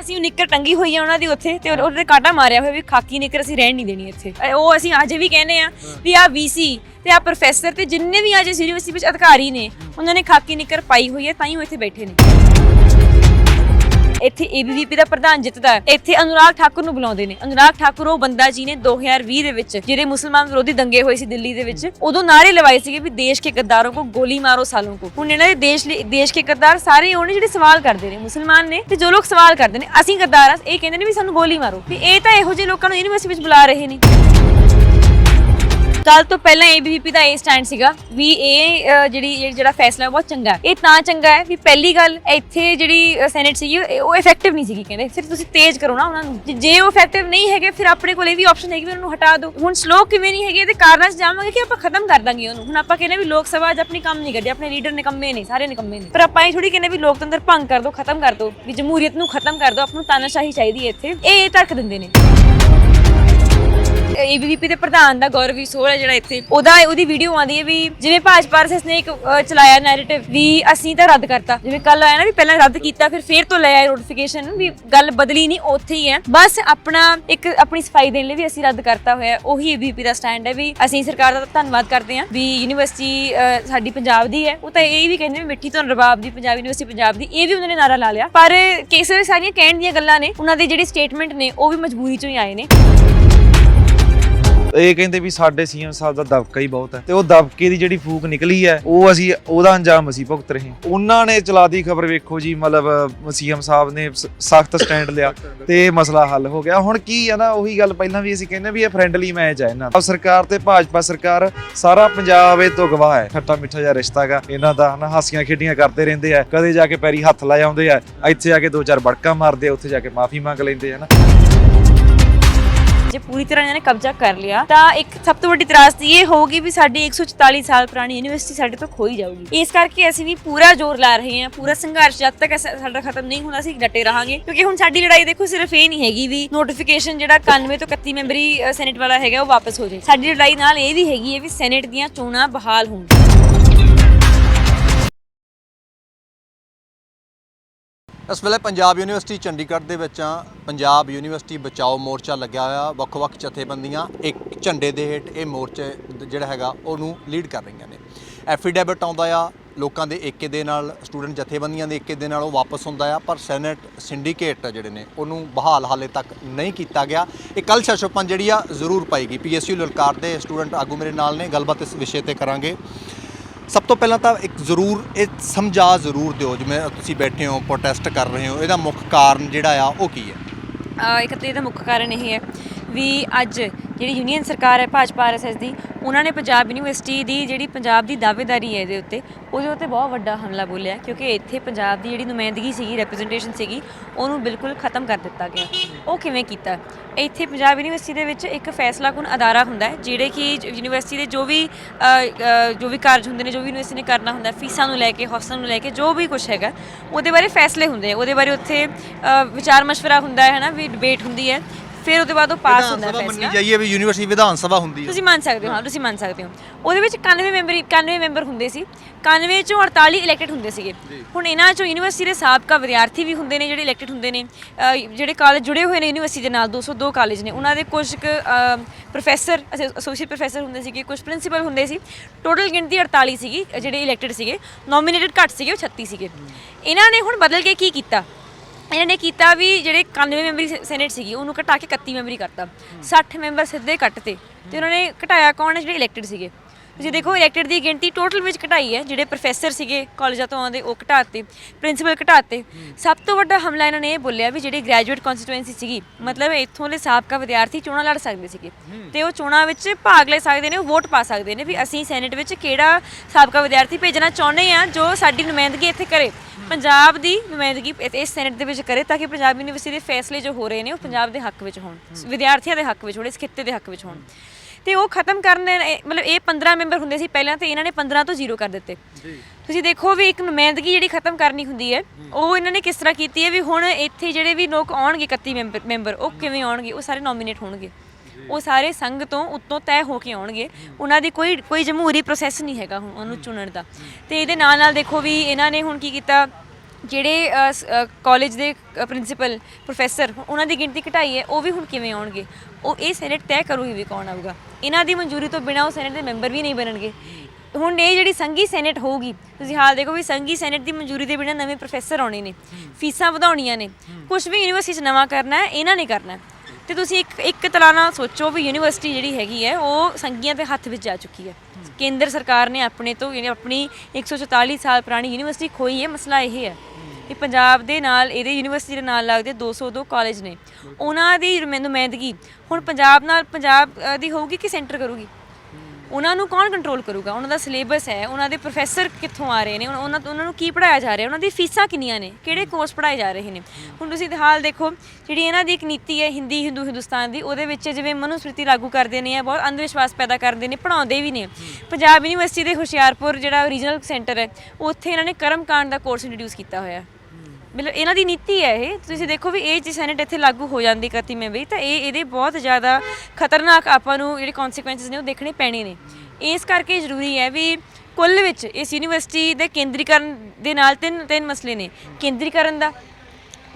ਅਸੀਂ ਉਹ ਨਿੱਕਰ ਟੰਗੀ ਹੋਈ ਆ ਉਹਨਾਂ ਦੀ ਉੱਥੇ ਤੇ ਉਹ- ਉਹਦੇ ਕਾਟਾ ਮਾਰਿਆ ਹੋਇਆ ਵੀ ਖਾਕੀ ਨਿੱਕਰ ਅਸੀਂ ਰਹਿਣ ਨਹੀਂ ਦੇਣੀ ਇੱਥੇ। ਅ, ਉਹ ਅਸੀਂ ਅੱਜ ਵੀ ਕਹਿੰਦੇ ਆ ਵੀ ਆ ਵੀਸੀ ਤੇ ਆ ਪ੍ਰੋਫੈਸਰ ਤੇ ਜਿੰਨੇ ਵੀ ਅੱਜ ਇਸ ਯੂਨੀਵਰਸਿਟੀ ਵਿੱਚ ਅਧਿਕਾਰੀ ਨੇ ਉਹਨਾਂ ਨੇ ਖਾਕੀ ਨਿੱਕਰ ਪਾਈ ਹੋਈ ਹੈ ਤਾਂ ਹੀ ਉਹ ਇੱਥੇ ਬੈਠੇ ਨੇ। ਇੱਥੇ ਏਬੀਵੀਪੀ ਦਾ ਪ੍ਰਧਾਨ ਜਿੱਤਦਾ ਹੈ। ਇੱਥੇ ਅਨੁਰਾਗ ਠਾਕੁਰ ਨੂੰ ਬੁਲਾਉਂਦੇ ਨੇ। ਅਨੁਰਾਗ ਠਾਕੁਰ ਉਹ ਬੰਦਾ ਜੀ ਨੇ 2020 ਦੇ ਵਿੱਚ ਜਿਹੜੇ ਮੁਸਲਮਾਨ ਵਿਰੋਧੀ ਦੰਗੇ ਹੋਏ ਸੀ ਦਿੱਲੀ ਦੇ ਵਿੱਚ, ਉਦੋਂ ਨਾਰੇ ਲਵਾਏ ਸੀਗੇ ਵੀ ਦੇਸ਼ ਕੇ ਗੱਦਾਰੋਂ ਕੋ ਗੋਲੀ ਮਾਰੋ ਸਾਲੋਂ ਕੋ। ਹੁਣ ਇਹਨਾਂ ਦੇ ਦੇਸ਼ ਲਈ, ਦੇਸ਼ ਕੇ ਗੱਦਾਰ ਸਾਰੇ ਉਹਨੇ ਜਿਹੜੇ ਸਵਾਲ ਕਰਦੇ ਨੇ, ਮੁਸਲਮਾਨ ਨੇ ਤੇ ਜੋ ਲੋਕ ਸਵਾਲ ਕਰਦੇ ਨੇ, ਅਸੀਂ ਗੱਦਾਰ ਆ ਇਹ ਕਹਿੰਦੇ ਨੇ ਵੀ ਸਾਨੂੰ ਗੋਲੀ ਮਾਰੋ। ਵੀ ਇਹ ਤਾਂ ਇਹੋ ਜਿਹੇ ਲੋਕਾਂ ਨੂੰ ਯੂਨੀਵਰਸਿਟੀ ਵਿੱਚ ਬੁਲਾ ਰਹੇ ਨੇ। ਕੱਲ ਤੋਂ ਪਹਿਲਾਂ ਏਬੀਵੀਪੀ ਦਾ ਇਹ ਸਟੈਂਡ ਸੀਗਾ ਵੀ ਇਹ ਜਿਹੜੀ ਜਿਹੜਾ ਫੈਸਲਾ ਬਹੁਤ ਚੰਗਾ ਇਹ ਤਾਂ ਚੰਗਾ ਹੈ ਵੀ ਪਹਿਲੀ ਗੱਲ ਇੱਥੇ ਜਿਹੜੀ ਸੈਨੇਟ ਸੀਗੀ ਉਹ ਇਫੈਕਟਿਵ ਨਹੀਂ ਸੀਗੀ ਕਹਿੰਦੇ। ਫਿਰ ਤੁਸੀਂ ਤੇਜ਼ ਕਰੋ ਨਾ ਉਹਨਾਂ ਨੂੰ। ਜੇ- ਉਹ ਇਫੈਕਟਿਵ ਨਹੀਂ ਹੈਗੇ, ਫਿਰ ਆਪਣੇ ਕੋਲ ਇਹ ਵੀ ਆਪਸ਼ਨ ਹੈਗੀ ਵੀ ਉਹਨਾਂ ਨੂੰ ਹਟਾ ਦਿਓ। ਹੁਣ ਸਲੋ ਕਿਵੇਂ ਨਹੀਂ ਹੈਗੇ, ਇਹਦੇ ਕਾਰਨਾਂ 'ਚ ਜਾਵਾਂਗੇ ਕਿ ਆਪਾਂ ਖਤਮ ਕਰ ਦਾਂਗੇ ਉਹਨੂੰ। ਹੁਣ ਆਪਾਂ ਕਹਿੰਦੇ ਵੀ ਲੋਕ ਸਭਾ 'ਚ ਆਪਣੀ ਕੰਮ ਨਹੀਂ ਕਰਦੇ ਆਪਣੇ ਲੀਡਰ ਨਿਕੰਮੇ ਨੇ, ਸਾਰੇ ਨਿਕੰਮੇ ਨੇ। ਪਰ ਆਪਾਂ ਇਹ ਥੋੜੀ ਕਹਿੰਦੇ ਵੀ ਲੋਕਤੰਤਰ ਭੰਗ ਕਰ ਦਿਓ, ਖਤਮ ਕਰ ਦਿਓ, ਵੀ ਜਮਹੂਰੀਅਤ ਨੂੰ ਖਤਮ ਕਰ ਦਿਓ, ਆਪਾਂ ਨੂੰ ਤਾਨਾਸ਼ਾਹੀ ਚਾਹੀਦੀ ਹੈ ਇੱਥੇ। ਇਹ ਇਹ ਤਰਕ ਦਿੰਦੇ ਨੇ। ਏਬੀਵੀਪੀ ਦੇ ਪ੍ਰਧਾਨ ਦਾ ਗੌਰਵੀ ਸੋਹ ਹੈ ਜਿਹੜਾ ਇੱਥੇ ਉਹਦਾ ਉਹਦੀ ਵੀਡੀਓ ਆਉਂਦੀ ਹੈ ਵੀ ਜਿਵੇਂ ਭਾਜਪਾ ਆਰਐਸਐਸ ਨੇ ਇੱਕ ਅ, ਚਲਾਇਆ ਨੈਰੇਟਿਵ ਵੀ ਅਸੀਂ ਤਾਂ ਰੱਦ ਕਰਤਾ। ਜਿਵੇਂ ਕੱਲ ਆਇਆ ਨਾ ਵੀ ਪਹਿਲਾਂ ਰੱਦ ਕੀਤਾ ਫਿਰ ਫੇਰ ਤੋਂ ਲੈ ਆਏ ਨੋਟੀਫਿਕੇਸ਼ਨ ਵੀ ਗੱਲ ਬਦਲੀ ਨਹੀਂ ਉੱਥੇ ਹੀ ਹੈ। ਬਸ ਆਪਣਾ ਇੱਕ ਆਪਣੀ ਸਫ਼ਾਈ ਦੇਣ ਲਈ ਵੀ ਅਸੀਂ ਰੱਦ ਕਰਤਾ ਹੋਇਆ। ਹੈ। ਉਹੀ ਏਬੀਵੀਪੀ ਦਾ ਸਟੈਂਡ ਹੈ ਵੀ ਅਸੀਂ ਸਰਕਾਰ ਦਾ ਧੰਨਵਾਦ ਕਰਦੇ ਹਾਂ ਵੀ ਯੂਨੀਵਰਸਿਟੀ ਅ, ਸਾਡੀ ਪੰਜਾਬ ਦੀ ਹੈ। ਉਹ ਤਾਂ ਇਹ ਵੀ ਕਹਿੰਦੇ ਵੀ ਮਿੱਠੀ ਤੋਂ ਰਬਾਬ ਦੀ ਪੰਜਾਬ ਯੂਨੀਵਰਸਿਟੀ ਪੰਜਾਬ ਦੀ ਇਹ ਵੀ ਉਹਨਾਂ ਨੇ ਨਾਰਾ ਲਾ ਲਿਆ। ਪਰ ਕੇਸਰ ਸਾਰੀਆਂ ਕਹਿਣ ਦੀਆਂ ਗੱਲਾਂ ਨੇ ਉਹਨਾਂ ਦੇ ਜਿਹੜੇ ਸਟੇਟਮੈਂਟ ਨੇ ਉਹ ਵੀ ਮਜਬੂਰੀ ਚੋਂ ਹੀ ਆਏ ਨੇ। ਇਹ ਕਹਿੰਦੇ ਵੀ ਸਾਡੇ ਸੀਐਮ ਸਾਹਿਬ ਦਾ ਦਬਕਾ ਹੀ ਬਹੁਤ ਹੈ ਤੇ ਉਹ ਦਬਕੇ ਦੀ ਜਿਹੜੀ ਫੂਕ ਨਿਕਲੀ ਹੈ, ਉਹ ਅਸੀਂ ਉਹਦਾ ਅੰਜਾਮ ਅਸੀਂ ਭੁਗਤ ਰਹੇ ਉਹਨਾਂ ਨੇ ਚਲਾਦੀ ਖਬਰ ਵੇਖੋ ਜੀ, ਮਤਲਬ ਸੀਐਮ ਸਾਹਿਬ ਨੇ ਸਖਤ ਸਟੈਂਡ ਲਿਆ ਤੇ ਮਸਲਾ ਹੱਲ ਹੋ ਗਿਆ। ਹੁਣ ਕੀ ਆ ਨਾ, ਉਹੀ ਗੱਲ ਪਹਿਲਾਂ ਵੀ ਅਸੀਂ ਕਹਿੰਦੇ ਵੀ ਇਹ ਫਰੈਂਡਲੀ ਮੈਚ ਹੈ ਇਹਨਾਂ ਦਾ। ਸਰਕਾਰ ਤੇ ਭਾਜਪਾ ਸਰਕਾਰ ਸਾਰਾ ਪੰਜਾਬ ਇਹ ਤੋਂ ਗਵਾਹ ਹੈ। ਖੱਟਾ ਮਿੱਠਾ ਜਿਹਾ ਰਿਸ਼ਤਾ ਗਾ। ਇਹਨਾਂ ਦਾ ਹਨਾ, ਹਾਸੀਆਂ ਖੇਡੀਆਂ ਕਰਦੇ ਰਹਿੰਦੇ ਆ। ਕਦੇ ਜਾ ਕੇ ਪੈਰੀ ਹੱਥ ਲਾ ਆਉਂਦੇ ਆ। ਇੱਥੇ ਆ ਕੇ ਦੋ ਚਾਰ ਬੜਕਾ ਮਾਰਦੇ ਆ, ਉੱਥੇ ਜਾ ਕੇ ਮਾਫੀ ਮੰਗ ਲੈਂਦੇ ਆ ਨਾ। ਜੇ ਪੂਰੀ ਤਰ੍ਹਾਂ ਇਹਨਾਂ ਨੇ ਕਬਜ਼ਾ ਕਰ ਲਿਆ, ਤਾਂ ਇੱਕ ਸਭ ਤੋਂ ਵੱਡੀ ਤਰਾਸਦੀ ਇਹ ਹੋਊਗੀ ਵੀ ਸਾਡੀ 144 ਸਾਲ ਪੁਰਾਣੀ ਯੂਨੀਵਰਸਿਟੀ ਸਾਡੇ ਤੋਂ ਖੋਈ ਜਾਊਗੀ। ਇਸ ਕਰਕੇ ਅਸੀਂ ਵੀ ਪੂਰਾ ਜ਼ੋਰ ਲਾ ਰਹੇ ਹਾਂ, ਪੂਰਾ ਸੰਘਰਸ਼, ਜਦ ਤੱਕ ਸਾਡਾ ਖਤਮ ਨਹੀਂ ਹੁੰਦਾ, ਅਸੀਂ ਡਟੇ ਰਹਾਂਗੇ। ਕਿਉਂਕਿ ਹੁਣ ਸਾਡੀ ਲੜਾਈ ਦੇਖੋ, ਸਿਰਫ ਇਹ ਨਹੀਂ ਹੈਗੀ ਵੀ ਨੋਟੀਫਿਕੇਸ਼ਨ ਜਿਹੜਾ 91 ਤੋਂ 31 ਮੈਂਬਰੀ ਸੈਨੇਟ ਵਾਲਾ ਹੈਗਾ, ਉਹ ਵਾਪਸ ਹੋ ਜਾਏ। ਸਾਡੀ ਲੜਾਈ ਨਾਲ ਇਹ ਵੀ ਹੈਗੀ ਹੈ ਵੀ ਸੈਨੇਟ ਦੀਆਂ ਚੋਣਾਂ ਬਹਾਲ ਹੋਣ। ਇਸ ਵੇਲੇ ਪੰਜਾਬ ਯੂਨੀਵਰਸਿਟੀ ਚੰਡੀਗੜ੍ਹ ਦੇ ਵਿੱਚ ਪੰਜਾਬ ਯੂਨੀਵਰਸਿਟੀ ਬਚਾਓ ਮੋਰਚਾ ਲੱਗਿਆ ਹੋਇਆ। ਵੱਖ-ਵੱਖ ਜਥੇਬੰਦੀਆਂ ਇੱਕ ਝੰਡੇ ਦੇ ਹੇਠ ਇਹ ਮੋਰਚੇ ਜਿਹੜਾ ਹੈਗਾ, ਉਹਨੂੰ ਲੀਡ ਕਰ ਰਹੀਆਂ ਨੇ। ਐਫੀਡੈਵਿਟ ਆਉਂਦਾ ਆ, ਲੋਕਾਂ ਦੇ ਏਕੇ ਦੇ ਨਾਲ ਸਟੂਡੈਂਟ ਜਥੇਬੰਦੀਆਂ ਦੇ ਏਕੇ ਦੇ ਨਾਲ ਉਹ ਵਾਪਸ ਹੁੰਦਾ ਆ, ਪਰ ਸੈਨੇਟ ਸਿੰਡੀਕੇਟ ਜਿਹੜੇ ਨੇ, ਉਹਨੂੰ ਬਹਾਲ ਹਾਲੇ ਤੱਕ ਨਹੀਂ ਕੀਤਾ ਗਿਆ। ਇਹ ਕੱਲ ਸ਼ਸ਼ੋਪਨ ਜਿਹੜੀ ਆ, ਜ਼ਰੂਰ ਪਾਏਗੀ। ਪੀਐਸਯੂ ਲਲਕਾਰ ਦੇ ਸਟੂਡੈਂਟ ਆਗੂ ਮੇਰੇ ਨਾਲ ਨੇ, ਗੱਲਬਾਤ ਇਸ ਵਿਸ਼ੇ ਤੇ ਕਰਾਂਗੇ। ਸਭ ਤੋਂ ਪਹਿਲਾਂ ਤਾਂ ਇੱਕ ਜ਼ਰੂਰ ਇਹ ਸਮਝਾ ਜ਼ਰੂਰ ਦਿਓ ਜਿਵੇਂ ਤੁਸੀਂ ਬੈਠੇ ਹੋ ਪ੍ਰੋਟੈਸਟ ਕਰ ਰਹੇ ਹੋ ਇਹਦਾ ਮੁੱਖ ਕਾਰਨ ਜਿਹੜਾ ਆ ਉਹ ਕੀ ਹੈ? ਅ, ਇੱਕ ਤਾਂ ਇਹਦਾ ਮੁੱਖ ਕਾਰਨ ਇਹ ਹੈ ਵੀ ਅੱਜ ਜਿਹੜੀ ਯੂਨੀਅਨ ਸਰਕਾਰ ਹੈ, ਭਾਜਪਾ ਆਰਐਸਐਸ ਦੀ, ਉਹਨਾਂ ਨੇ ਪੰਜਾਬ ਯੂਨੀਵਰਸਿਟੀ ਦੀ ਜਿਹੜੀ ਪੰਜਾਬ ਦੀ ਦਾਅਵੇਦਾਰੀ ਹੈ ਇਹਦੇ ਉੱਤੇ, ਉਹਦੇ ਉੱਤੇ ਬਹੁਤ ਵੱਡਾ ਹਮਲਾ ਬੋਲਿਆ, ਕਿਉਂਕਿ ਇੱਥੇ ਪੰਜਾਬ ਦੀ ਜਿਹੜੀ ਨੁਮਾਇੰਦਗੀ ਸੀਗੀ ਰਿਪਰੈਜ਼ੈਂਟੇਸ਼ਨ ਸੀਗੀ, ਉਹਨੂੰ ਬਿਲਕੁਲ ਖਤਮ ਕਰ ਦਿੱਤਾ ਗਿਆ। ਉਹ ਕਿਵੇਂ ਕੀਤਾ? ਇੱਥੇ ਪੰਜਾਬ ਯੂਨੀਵਰਸਿਟੀ ਦੇ ਵਿੱਚ ਇੱਕ ਫੈਸਲਾਕੁਨ ਅਦਾਰਾ ਹੁੰਦਾ ਹੈ, ਜਿਹੜੇ ਕਿ ਯੂਨੀਵਰਸਿਟੀ ਦੇ ਜੋ ਵੀ ਜੋ ਵੀ ਕਾਰਜ ਹੁੰਦੇ ਨੇ, ਜੋ ਵੀ ਯੂਨੀਵਰਸਿਟੀ ਨੇ ਕਰਨਾ ਹੁੰਦਾ, ਫੀਸਾਂ ਨੂੰ ਲੈ ਕੇ ਹੌਸਲਾਂ ਨੂੰ ਲੈ ਕੇ, ਜੋ ਵੀ ਕੁਝ ਹੈਗਾ, ਉਹਦੇ ਬਾਰੇ ਫੈਸਲੇ ਹੁੰਦੇ ਆ ਉਹਦੇ ਬਾਰੇ ਉੱਥੇ ਵਿਚਾਰ ਮਸ਼ਵਰਾ ਹੁੰਦਾ ਹੈ ਨਾ ਵੀ ਡਿਬੇਟ ਹੁੰਦੀ ਹੈ। ਫਿਰ ਉਹਦੇ ਬਾਅਦ ਉਹ ਪਾਸ ਹੁੰਦਾ ਵਿਧਾਨ ਸਭਾ ਮੰਨੀ ਫੈਸਲਾ। ਜਾਈਏ ਵੀ ਯੂਨੀਵਰਸਿਟੀ ਵਿਧਾਨ ਸਭਾ ਹੁੰਦੀ ਹੈ। ਤੁਸੀਂ ਮੰਨ ਸਕਦੇ ਹੋ ਹਾਂ ਤੁਸੀਂ ਮੰਨ ਸਕਦੇ ਹੋ। ਉਹਦੇ ਵਿੱਚ 91 ਮੈਂਬਰ 91 ਮੈਂਬਰ ਹੁੰਦੇ ਸੀ। 91 ਚੋਂ 48 ਇਲੈਕਟਡ ਹੁੰਦੇ ਸੀਗੇ। ਹੁਣ ਇਹਨਾਂ ਚੋਂ ਯੂਨੀਵਰਸਿਟੀ ਦੇ ਸਾਬਕਾ ਵਿਦਿਆਰਥੀ ਵੀ ਹੁੰਦੇ ਨੇ ਜਿਹੜੇ ਇਲੈਕਟਡ ਹੁੰਦੇ ਨੇ। ਜਿਹੜੇ ਕਾਲਜ ਜੁੜੇ ਹੋਏ ਨੇ ਯੂਨੀਵਰਸਿਟੀ ਦੇ ਨਾਲ 202 ਕਾਲਜ ਨੇ। ਉਹਨਾਂ ਦੇ ਕੁਝ ਪ੍ਰੋਫੈਸਰ ਐਸੋਸੀਏਟ ਪ੍ਰੋਫੈਸਰ ਹੁੰਦੇ ਸੀਗੇ ਕੁਝ ਪ੍ਰਿੰਸੀਪਲ ਹੁੰਦੇ ਸੀ। ਟੋਟਲ ਗਿਣਤੀ 48 ਸੀਗੀ ਜਿਹੜੇ ਇਲੈਕਟਡ ਸੀਗੇ। ਨੋਮੀਨੇਟਡ ਘੱਟ ਸੀਗੇ ਉਹ 36 ਸੀਗੇ। ਇਹਨਾਂ ਨੇ ਹੁਣ ਬਦਲ ਕੇ ਕੀ ਕੀਤਾ? ਇਹਨਾਂ ਨੇ ਕੀਤਾ ਵੀ ਜਿਹੜੇ 91 ਮੈਂਬਰੀ ਸੈਨੇਟ ਸੀਗੀ ਉਹਨੂੰ ਘਟਾ ਕੇ 31 ਮੈਂਬਰੀ ਕਰਤਾ। 60 ਮੈਂਬਰ ਸਿੱਧੇ ਕੱਟਤੇ। ਤੇ ਉਹਨਾਂ ਨੇ ਘਟਾਇਆ ਕੌਣ? ਹੈ ਜਿਹੜੇ ਇਲੈਕਟਡ ਸੀਗੇ। ਤੁਸੀਂ ਦੇਖੋ ਇਲੈਕਟਡ ਦੀ ਗਿਣਤੀ ਟੋਟਲ ਵਿੱਚ ਘਟਾਈ ਹੈ, ਜਿਹੜੇ ਪ੍ਰੋਫੈਸਰ ਸੀਗੇ ਕਾਲਜਾਂ ਤੋਂ ਆਉਂਦੇ, ਉਹ ਘਟਾਤੇ ਪ੍ਰਿੰਸੀਪਲ ਘਟਾਤੇ। ਸਭ ਤੋਂ ਵੱਡਾ ਹਮਲਾ ਇਹਨਾਂ ਨੇ ਇਹ ਬੋਲਿਆ ਵੀ ਜਿਹੜੀ ਗ੍ਰੈਜੂਏਟ ਕਨਸਟੀਟੂਐਂਸੀ ਸੀਗੀ, ਮਤਲਬ ਇੱਥੋਂ ਦੇ ਸਾਬਕਾ ਵਿਦਿਆਰਥੀ ਚੋਣਾਂ ਲੜ ਸਕਦੇ ਸੀਗੇ। ਤੇ ਉਹ ਚੋਣਾਂ ਵਿੱਚ ਭਾਗ ਲੈ ਸਕਦੇ ਨੇ, ਉਹ ਵੋਟ ਪਾ ਸਕਦੇ ਨੇ ਵੀ ਅਸੀਂ ਸੈਨੇਟ ਵਿੱਚ ਕਿਹੜਾ ਸਾਬਕਾ ਵਿਦਿਆਰਥੀ ਭੇਜਣਾ ਚਾਹੁੰਦੇ ਆ ਜੋ ਸਾਡੀ ਨੁਮਾਇੰਦਗੀ ਇੱਥੇ ਕਰੇ। ਪੰਜਾਬ ਦੀ ਨੁਮਾਇੰਦਗੀ ਇ- ਇਸ ਸੈਨੇਟ ਦੇ ਵਿੱਚ ਕਰੇ ਤਾਂ ਕਿ ਪੰਜਾਬ ਯੂਨੀਵਰਸਿਟੀ ਦੇ ਫੈਸਲੇ ਜੋ ਹੋ ਰਹੇ ਨੇ ਉਹ ਪੰਜਾਬ ਦੇ ਹੱਕ ਵਿੱਚ ਹੋਣ, ਵਿਦਿਆਰਥੀਆਂ ਦੇ ਹੱਕ ਵਿੱਚ ਹੋਣ, ਇਸ ਖਿੱਤੇ ਦੇ ਹੱਕ ਵਿੱਚ ਹੋਣ। ਤੇ ਉਹ ਖਤਮ ਕਰਨ ਮਤਲਬ ਇਹ 15 ਮੈਂਬਰ ਹੁੰਦੇ ਸੀ ਪਹਿਲਾਂ ਤੇ ਇਹਨਾਂ ਨੇ 15 ਤੋਂ ਜ਼ੀਰੋ ਕਰ ਦਿੱਤੇ। ਤੁਸੀਂ ਦੇਖੋ ਵੀ ਇੱਕ ਨੁਮਾਇੰਦਗੀ ਜਿਹੜੀ ਖਤਮ ਕਰਨੀ ਹੁੰਦੀ ਹੈ ਉਹ ਇਹਨਾਂ ਨੇ ਕਿਸ ਤਰ੍ਹਾਂ ਕੀਤੀ ਹੈ ਵੀ ਹੁਣ ਇੱਥੇ ਜਿਹੜੇ ਵੀ ਲੋਕ ਆਉਣਗੇ 31 ਮੈਂਬਰ ਮੈਂਬਰ ਉਹ ਕਿਵੇਂ ਆਉਣਗੇ? ਉਹ ਸਾਰੇ ਨੋਮੀਨੇਟ ਹੋਣਗੇ। ਉਹ ਸਾਰੇ ਸੰਘ ਤੋਂ ਉੱਤੋਂ ਤੈਅ ਹੋ ਕੇ ਆਉਣਗੇ। ਉਹਨਾਂ ਦੀ ਕੋਈ ਕੋਈ ਜਮਹੂਰੀ ਪ੍ਰੋਸੈਸ ਨਹੀਂ ਹੈਗਾ ਹੁਣ ਉਹਨੂੰ ਚੁਣਨ ਦਾ। ਤੇ ਇਹਦੇ ਨਾਲ ਨਾਲ ਦੇਖੋ ਵੀ ਇਹਨਾਂ ਨੇ ਹੁਣ ਕੀ ਕੀਤਾ? ਜਿਹੜੇ ਕਾਲਜ ਦੇ ਪ੍ਰਿੰਸੀਪਲ ਪ੍ਰੋਫੈਸਰ ਉਹਨਾਂ ਦੀ ਗਿਣਤੀ ਘਟਾਈ ਹੈ, ਉਹ ਵੀ ਹੁਣ ਕਿਵੇਂ ਆਉਣਗੇ? ਉਹ ਇਹ ਸੈਨੇਟ ਤੈਅ ਕਰੂਗੀ ਵੀ ਕੌਣ ਆਊਗਾ। ਇਹਨਾਂ ਦੀ ਮਨਜ਼ੂਰੀ ਤੋਂ ਬਿਨਾਂ ਉਹ ਸੈਨੇਟ ਦੇ ਮੈਂਬਰ ਵੀ ਨਹੀਂ ਬਣਨਗੇ। ਹੁਣ ਇਹ ਜਿਹੜੀ ਸੰਘੀ ਸੈਨੇਟ ਹੋਊਗੀ, ਤੁਸੀਂ ਹਾਲ ਦੇਖੋ ਵੀ ਸੰਘੀ ਸੈਨੇਟ ਦੀ ਮਨਜ਼ੂਰੀ ਦੇ ਬਿਨਾਂ ਨਵੇਂ ਪ੍ਰੋਫੈਸਰ ਆਉਣੇ ਨੇ, ਫੀਸਾਂ ਵਧਾਉਣੀਆਂ ਨੇ ਕੁਝ ਵੀ ਯੂਨੀਵਰਸਿਟੀ 'ਚ ਨਵਾਂ ਕਰਨਾ ਹੈ, ਇਹਨਾਂ ਨੇ ਕਰਨਾ ਹੈ। ਤੇ ਤੁਸੀਂ ਇੱਕ ਇੱਕ ਤਰ੍ਹਾਂ ਨਾਲ ਸੋਚੋ ਵੀ ਯੂਨੀਵਰਸਿਟੀ ਜਿਹੜੀ ਹੈਗੀ ਹੈ, ਉਹ ਸੰਘੀਆਂ ਦੇ ਹੱਥ ਵਿੱਚ ਜਾ ਚੁੱਕੀ ਹੈ। ਕੇਂਦਰ ਸਰਕਾਰ ਨੇ ਆਪਣੇ ਤੋਂ, ਯਾਨੀ ਆਪਣੀ 144 ਸਾਲ ਪੁਰਾਣੀ ਯੂਨੀਵਰਸਿਟੀ ਖੋਈ ਹੈ, ਮਸਲਾ ਇਹ ਹੈ। ਇਹ ਪੰਜਾਬ ਦੇ ਨਾਲ, ਇਹਦੇ ਯੂਨੀਵਰਸਿਟੀ ਦੇ ਨਾਲ ਲੱਗਦੇ 202 ਕਾਲਜ ਨੇ। ਉਹਨਾਂ ਦੀ ਨੁਮਾ- ਨੁਮਾਇੰਦਗੀ ਹੁਣ ਪੰਜਾਬ ਨਾਲ ਪੰਜਾਬ ਦੀ ਹੋਊਗੀ ਕਿ ਸੈਂਟਰ ਕਰੂਗੀ? ਉਹਨਾਂ ਨੂੰ ਕੌਣ ਕੰਟਰੋਲ ਕਰੂਗਾ? ਉਹਨਾਂ ਦਾ ਸਿਲੇਬਸ ਹੈ, ਉਹਨਾਂ ਦੇ ਪ੍ਰੋਫੈਸਰ ਕਿੱਥੋਂ ਆ ਰਹੇ ਨੇ? ਉਹਨਾਂ ਉਹਨਾਂ ਉਹਨਾਂ ਨੂੰ ਕੀ ਪੜਾਇਆ ਜਾ ਰਿਹਾ? ਉਹਨਾਂ ਦੀ ਫੀਸਾਂ ਕਿੰਨੀਆਂ ਨੇ? ਕਿਹੜੇ ਕੋਰਸ ਪੜਾਏ ਜਾ ਰਹੇ ਨੇ? ਹੁਣ ਤੁਸੀਂ ਹਾਲ ਦੇਖੋ, ਜਿਹੜੀ ਇਹਨਾਂ ਦੀ ਇੱਕ ਨੀਤੀ ਹੈ ਹਿੰਦੀ, ਹਿੰਦੂ, ਹਿੰਦੁਸਤਾਨ ਦੀ, ਉਹਦੇ ਵਿੱਚ ਜਿਵੇਂ ਮਨੁਸਮ੍ਰਿਤੀ ਲਾਗੂ ਕਰਦੇ ਨੇ ਆ ਬਹੁਤ ਅੰਧ ਵਿਸ਼ਵਾਸ ਪੈਦਾ ਕਰਦੇ ਨੇ ਪੜਾਉਂਦੇ ਵੀ ਨੇ। ਪੰਜਾਬ ਯੂਨੀਵਰਸਿਟੀ ਦੇ ਹੁਸ਼ਿਆਰਪੁਰ ਜਿਹੜਾ ਰੀਜਨਲ ਸੈਂਟਰ ਹੈ, ਉੱਥੇ ਇਹਨਾਂ ਨੇ ਕਰਮਕਾਂਡ ਦਾ ਕੋਰਸ ਇੰਟਰੋਡਿਊਸ ਕੀਤਾ ਹੋਇਆ। ਮਤਲਬ ਇਹਨਾਂ ਦੀ ਨੀਤੀ ਹੈ ਇਹ। ਤੁਸੀਂ ਦੇਖੋ ਵੀ ਇਹ ਜੇ ਸੈਨੇਟ ਇੱਥੇ ਲਾਗੂ ਹੋ ਜਾਂਦੀ ਕਤੀ ਮੈਂ ਵੀ ਤਾਂ ਇਹ ਇਹਦੇ ਬਹੁਤ ਜ਼ਿਆਦਾ ਖਤਰਨਾਕ ਆਪਾਂ ਨੂੰ ਜਿਹੜੇ ਕਨਸੀਕੁਐਂਸਸ ਨੇ ਉਹ ਦੇਖਣੇ ਪੈਣੇ ਨੇ। ਇਸ ਕਰਕੇ ਜ਼ਰੂਰੀ ਹੈ ਵੀ ਕੁੱਲ ਵਿੱਚ ਇਸ ਯੂਨੀਵਰਸਿਟੀ ਦੇ ਕੇਂਦਰੀਕਰਨ ਦੇ ਨਾਲ ਤਿੰਨ ਤਿੰਨ ਮਸਲੇ ਨੇ। ਕੇਂਦਰੀਕਰਨ ਦਾ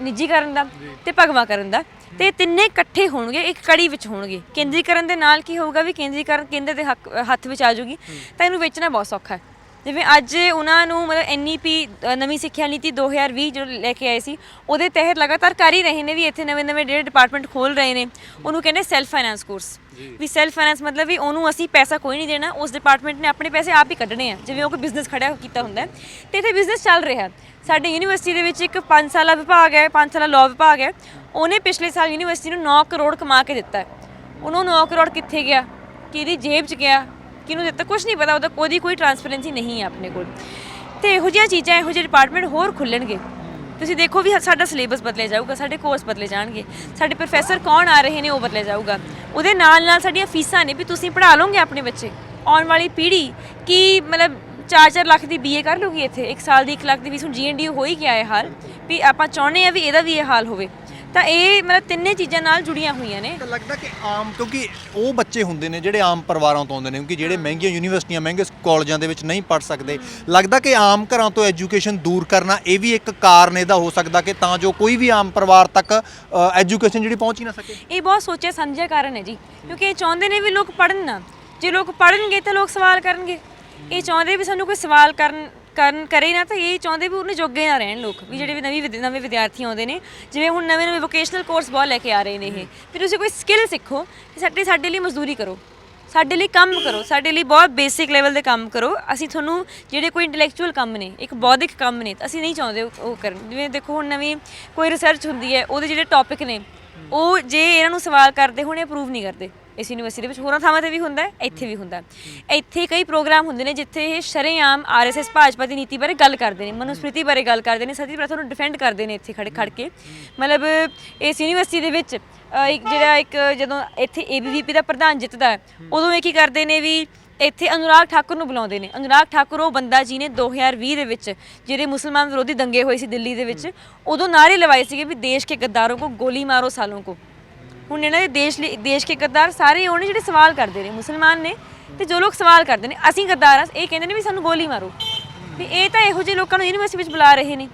ਨਿੱਜੀਕਰਨ ਦਾ ਤੇ ਭਗਵਾਕਰਨ ਦਾ। ਤੇ ਤਿੰਨੇ ਇਕੱਠੇ ਹੋਣਗੇ ਇੱਕ ਕੜੀ ਵਿੱਚ ਹੋਣਗੇ। ਕੇਂਦਰੀਕਰਨ ਦੇ ਨਾਲ ਕੀ ਹੋਊਗਾ ਵੀ ਕੇਂਦਰੀਕਰਨ ਕੇਂਦਰ ਦੇ ਹੱਥ ਵਿੱਚ ਆ ਜਾਊਗੀ ਤਾਂ ਇਹਨੂੰ ਵੇਚਣਾ ਬਹੁਤ ਸੌਖਾ ਹੈ। ਜਿਵੇਂ ਅੱਜ ਉਹਨਾਂ ਨੂੰ ਮਤਲਬ ਐਨਈਪੀ ਨਵੀਂ ਸਿੱਖਿਆ ਨੀਤੀ 2020 ਜੋ ਲੈ ਕੇ ਆਏ ਸੀ ਉਹਦੇ ਤਹਿਤ ਲਗਾਤਾਰ ਕਰ ਹੀ ਰਹੇ ਨੇ ਵੀ ਇੱਥੇ ਨਵੇਂ-ਨਵੇਂ ਜਿਹੜੇ ਡਿਪਾਰਟਮੈਂਟ ਖੋਲ ਰਹੇ ਨੇ। ਉਹਨੂੰ ਕਹਿੰਦੇ ਸੈਲਫ ਫਾਈਨਾਂਸ ਕੋਰਸ ਵੀ ਸੈਲਫ ਫਾਈਨਾਂਸ ਮਤਲਬ ਵੀ ਉਹਨੂੰ ਅਸੀਂ ਪੈਸਾ ਕੋਈ ਨਹੀਂ ਦੇਣਾ ਉਸ ਡਿਪਾਰਟਮੈਂਟ ਨੇ ਆਪਣੇ ਪੈਸੇ ਆਪ ਹੀ ਕੱਢਣੇ ਆ। ਜਿਵੇਂ ਉਹ ਕੋਈ ਬਿਜ਼ਨਸ ਖੜਾ ਕੀਤਾ ਹੁੰਦਾ। ਤੇ ਇੱਥੇ ਬਿਜ਼ਨਸ ਚੱਲ ਰਿਹਾ ਸਾਡੇ ਯੂਨੀਵਰਸਿਟੀ ਦੇ ਵਿੱਚ ਇੱਕ 5 ਸਾਲਾ ਵਿਭਾਗ ਹੈ 5 ਸਾਲਾ ਲਾਅ ਵਿਭਾਗ ਹੈ। ਉਹਨੇ ਪਿਛਲੇ ਸਾਲ ਯੂਨੀਵਰਸਿਟੀ ਨੂੰ 9 ਕਰੋੜ ਕਮਾ ਕੇ ਦਿੱਤਾ ਉਹਨੂੰ 9 ਕਰੋੜ ਕਿੱਥੇ ਗਿਆ? ਕਿਹਦੀ ਜੇਬ 'ਚ ਗਿਆ? ਕਿਹਨੂੰ ਦਿੱਤਾ ਕੁਝ ਨਹੀਂ ਪਤਾ ਉਹਦਾ ਕੋਈ ਕੋਈ ਟਰਾਂਸਪੇਰੈਂਸੀ ਨਹੀਂ ਹੈ ਆਪਣੇ ਕੋਲ। ਤੇ ਇਹੋ ਜਿਹੀਆਂ ਚੀਜ਼ਾਂ, ਇਹੋ ਜਿਹੇ ਡਿਪਾਰਟਮੈਂਟ ਹੋਰ ਖੁੱਲਣਗੇ। ਤੁਸੀਂ ਦੇਖੋ ਵੀ ਸਾਡਾ ਸਿਲੇਬਸ ਬਦਲੇ ਜਾਊਗਾ, ਸਾਡੇ ਕੋਰਸ ਬਦਲੇ ਜਾਣਗੇ। ਸਾਡੇ ਪ੍ਰੋਫੈਸਰ ਕੌਣ ਆ ਰਹੇ ਨੇ, ਉਹ ਬਦਲੇ ਜਾਊਗਾ। ਉਹਦੇ ਨਾਲ ਨਾਲ ਸਾਡੀਆਂ ਫੀਸਾਂ ਨੇ ਵੀ ਤੁਸੀਂ ਪੜ੍ਹਾ ਲਓਗੇ ਆਪਣੇ ਬੱਚੇ। ਆਉਣ ਵਾਲੀ ਪੀੜ੍ਹੀ ਕੀ ਮਤਲਬ 4-4 ਲੱਖ ਦੀ ਬੀਏ ਕਰ ਲੂਗੀ ਇੱਥੇ? ਇੱਕ ਸਾਲ ਦੀ 1 ਲੱਖ ਦੀ ਫੀਸ, ਹੁਣ ਜੀਐਨਡੀ ਹੋ ਹੀ ਗਿਆ ਹੈ ਹਾਲ। ਵੀ ਆਪਾਂ ਚਾਹੁੰਦੇ ਆ ਵੀ ਇਹਦਾ ਵੀ ਇਹ ਹਾਲ ਹੋਵੇ। ਤਾਂ ਇਹ ਮਤਲਬ ਤਿੰਨੇ ਚੀਜ਼ਾਂ ਨਾਲ ਜੁੜੀਆਂ ਹੋਈਆਂ ਨੇ। ਤਾਂ ਲੱਗਦਾ ਕਿ ਆਮ ਕਿਉਂਕਿ ਉਹ ਬੱਚੇ ਹੁੰਦੇ ਨੇ ਜਿਹੜੇ ਆਮ ਪਰਿਵਾਰਾਂ ਤੋਂ ਆਉਂਦੇ ਨੇ ਕਿਉਂਕਿ ਜਿਹੜੇ ਮਹਿੰਗੀਆਂ ਯੂਨੀਵਰਸਿਟੀਆਂ ਮਹਿੰਗੇ ਕਾਲਜਾਂ ਦੇ ਵਿੱਚ ਨਹੀਂ ਪੜ ਸਕਦੇ। ਲੱਗਦਾ ਕਿ ਆਮ ਘਰਾਂ ਤੋਂ ਐਜੂਕੇਸ਼ਨ ਦੂਰ ਕਰਨਾ ਇਹ ਵੀ ਇੱਕ ਕਾਰਨ ਇਹਦਾ ਹੋ ਸਕਦਾ ਕਿ ਤਾਂ ਜੋ ਕੋਈ ਵੀ ਆਮ ਪਰਿਵਾਰ ਤੱਕ ਐਜੂਕੇਸ਼ਨ ਜਿਹੜੀ ਪਹੁੰਚ ਹੀ ਨਾ ਸਕੇ। ਇਹ ਬਹੁਤ ਸੋਚਿਆ ਸਮਝਿਆ ਕਾਰਨ ਹੈ ਜੀ ਕਿਉਂਕਿ ਇਹ ਚਾਹੁੰਦੇ ਨੇ ਵੀ ਲੋਕ ਪੜ੍ਹਨ ਨਾ। ਜੇ ਲੋਕ ਪੜ੍ਹਨਗੇ ਤਾਂ ਲੋਕ ਸਵਾਲ ਕਰਨਗੇ। ਇਹ ਚਾਹੁੰਦੇ ਵੀ ਸਾਨੂੰ ਕੋਈ ਸਵਾਲ ਕਰਨ ਕਰਨ ਕਰੇ ਨਾ ਤਾਂ ਇਹ ਚਾਹੁੰਦੇ ਵੀ ਉਹਨੇ ਜੋਗੇ ਨਾ ਰਹਿਣ ਲੋਕ, ਵੀ ਜਿਹੜੇ ਵੀ ਨਵੀਂ ਵਿਦ- ਨਵੇਂ ਵਿਦਿਆਰਥੀ ਆਉਂਦੇ ਨੇ, ਜਿਵੇਂ ਹੁਣ ਨਵੇਂ ਨਵੇਂ ਵੋਕੇਸ਼ਨਲ ਕੋਰਸ ਬਹੁਤ ਲੈ ਕੇ ਆ ਰਹੇ ਨੇ ਇਹ। ਫਿਰ ਤੁਸੀਂ ਕੋਈ ਸਕਿੱਲ ਸਿੱਖੋ, ਤੇ ਸਾਡੇ ਸਾਡੇ ਲਈ ਮਜ਼ਦੂਰੀ ਕਰੋ। ਸਾਡੇ ਲਈ ਕੰਮ ਕਰੋ, ਸਾਡੇ ਲਈ ਬਹੁਤ ਬੇਸਿਕ ਲੈਵਲ ਦੇ ਕੰਮ ਕਰੋ। ਅਸੀਂ ਤੁਹਾਨੂੰ ਜਿਹੜੇ ਕੋਈ ਇੰਟੈਲੈਕਚੁਅਲ ਕੰਮ ਨੇ, ਇੱਕ ਬੌਧਿਕ ਕੰਮ ਨੇ, ਅਸੀਂ ਨਹੀਂ ਚਾਹੁੰਦੇ ਉਹ ਉਹ ਕਰਨ। ਜਿਵੇਂ ਦੇਖੋ ਹੁਣ ਨਵੀਂ ਕੋਈ ਰਿਸਰਚ ਹੁੰਦੀ ਹੈ, ਉਹਦੇ ਜਿਹੜੇ ਟੌਪਿਕ ਨੇ ਉਹ ਜੇ ਇਹਨਾਂ ਨੂੰ ਸਵਾਲ ਕਰਦੇ ਹੁਣ ਅਪਰੂਵ ਨਹੀਂ ਕਰਦੇ ਇਸ ਯੂਨੀਵਰਸਿਟੀ ਦੇ ਵਿੱਚ ਹੋਰਾਂ ਥਾਵਾਂ ਤੇ ਵੀ ਹੁੰਦਾ ਹੈ ਇੱਥੇ ਵੀ ਹੁੰਦਾ ਹੈ। ਇੱਥੇ ਕਈ ਪ੍ਰੋਗਰਾਮ ਹੁੰਦੇ ਨੇ ਜਿੱਥੇ ਇਹ ਸ਼ਰੇਆਮ ਆਰਐਸਐਸ ਭਾਜਪਾ ਦੀ ਨੀਤੀ ਬਾਰੇ ਗੱਲ ਕਰਦੇ ਨੇ ਮਨੁਸਮ੍ਰਿਤੀ ਬਾਰੇ ਗੱਲ ਕਰਦੇ ਨੇ ਸਤੀ ਪ੍ਰਥਾ ਨੂੰ ਡਿਫੈਂਡ ਕਰਦੇ ਨੇ ਇੱਥੇ ਖੜੇ ਖੜ ਕੇ ਮਤਲਬ ਇਸ ਯੂਨੀਵਰਸਿਟੀ ਦੇ ਵਿੱਚ ਅ, ਇੱਕ ਜਿਹੜਾ ਇੱਕ ਜਦੋਂ ਇੱਥੇ ਏਬੀਵੀਪੀ ਦਾ ਪ੍ਰਧਾਨ ਜਿੱਤਦਾ ਹੈ ਉਦੋਂ ਇਹ ਕੀ ਕਰਦੇ ਨੇ ਵੀ ਇੱਥੇ ਅਨੁਰਾਗ ਠਾਕੁਰ ਨੂੰ ਬੁਲਾਉਂਦੇ ਨੇ। ਅਨੁਰਾਗ ਠਾਕੁਰ, ਉਹ ਬੰਦਾ ਜੀ ਨੇ 2020 ਦੇ ਵਿੱਚ, ਜਿਹੜੇ ਮੁਸਲਮਾਨ ਵਿਰੋਧੀ ਦੰਗੇ ਹੋਏ ਸੀ ਦਿੱਲੀ ਦੇ ਵਿੱਚ, ਉਦੋਂ ਨਾਰੇ ਲਵਾਏ ਸੀਗੇ ਵੀ ਦੇਸ਼ ਕੇ ਗੱਦਾਰੋਂ ਕੋ ਗੋਲੀ ਮਾਰੋ ਸਾਲੋਂ ਕੋ। ਹੁਣ ਇਹਨਾਂ ਦੇ ਦੇਸ਼ ਲਈ, ਦੇਸ਼ ਕੇ ਗੱਦਾਰ ਸਾਰੇ ਉਹ ਨੇ ਜਿਹੜੇ ਸਵਾਲ ਕਰਦੇ ਨੇ, ਮੁਸਲਮਾਨ ਨੇ, ਤੇ ਜੋ ਲੋਕ ਸਵਾਲ ਕਰਦੇ ਨੇ, ਅਸੀਂ ਗੱਦਾਰ ਆ ਇਹ ਕਹਿੰਦੇ ਨੇ ਵੀ ਸਾਨੂੰ ਗੋਲੀ ਮਾਰੋ। ਵੀ ਇਹ ਤਾਂ ਇਹੋ ਜਿਹੇ ਲੋਕਾਂ ਨੂੰ ਯੂਨੀਵਰਸਿਟੀ ਵਿੱਚ ਬੁਲਾ ਰਹੇ ਨੇ।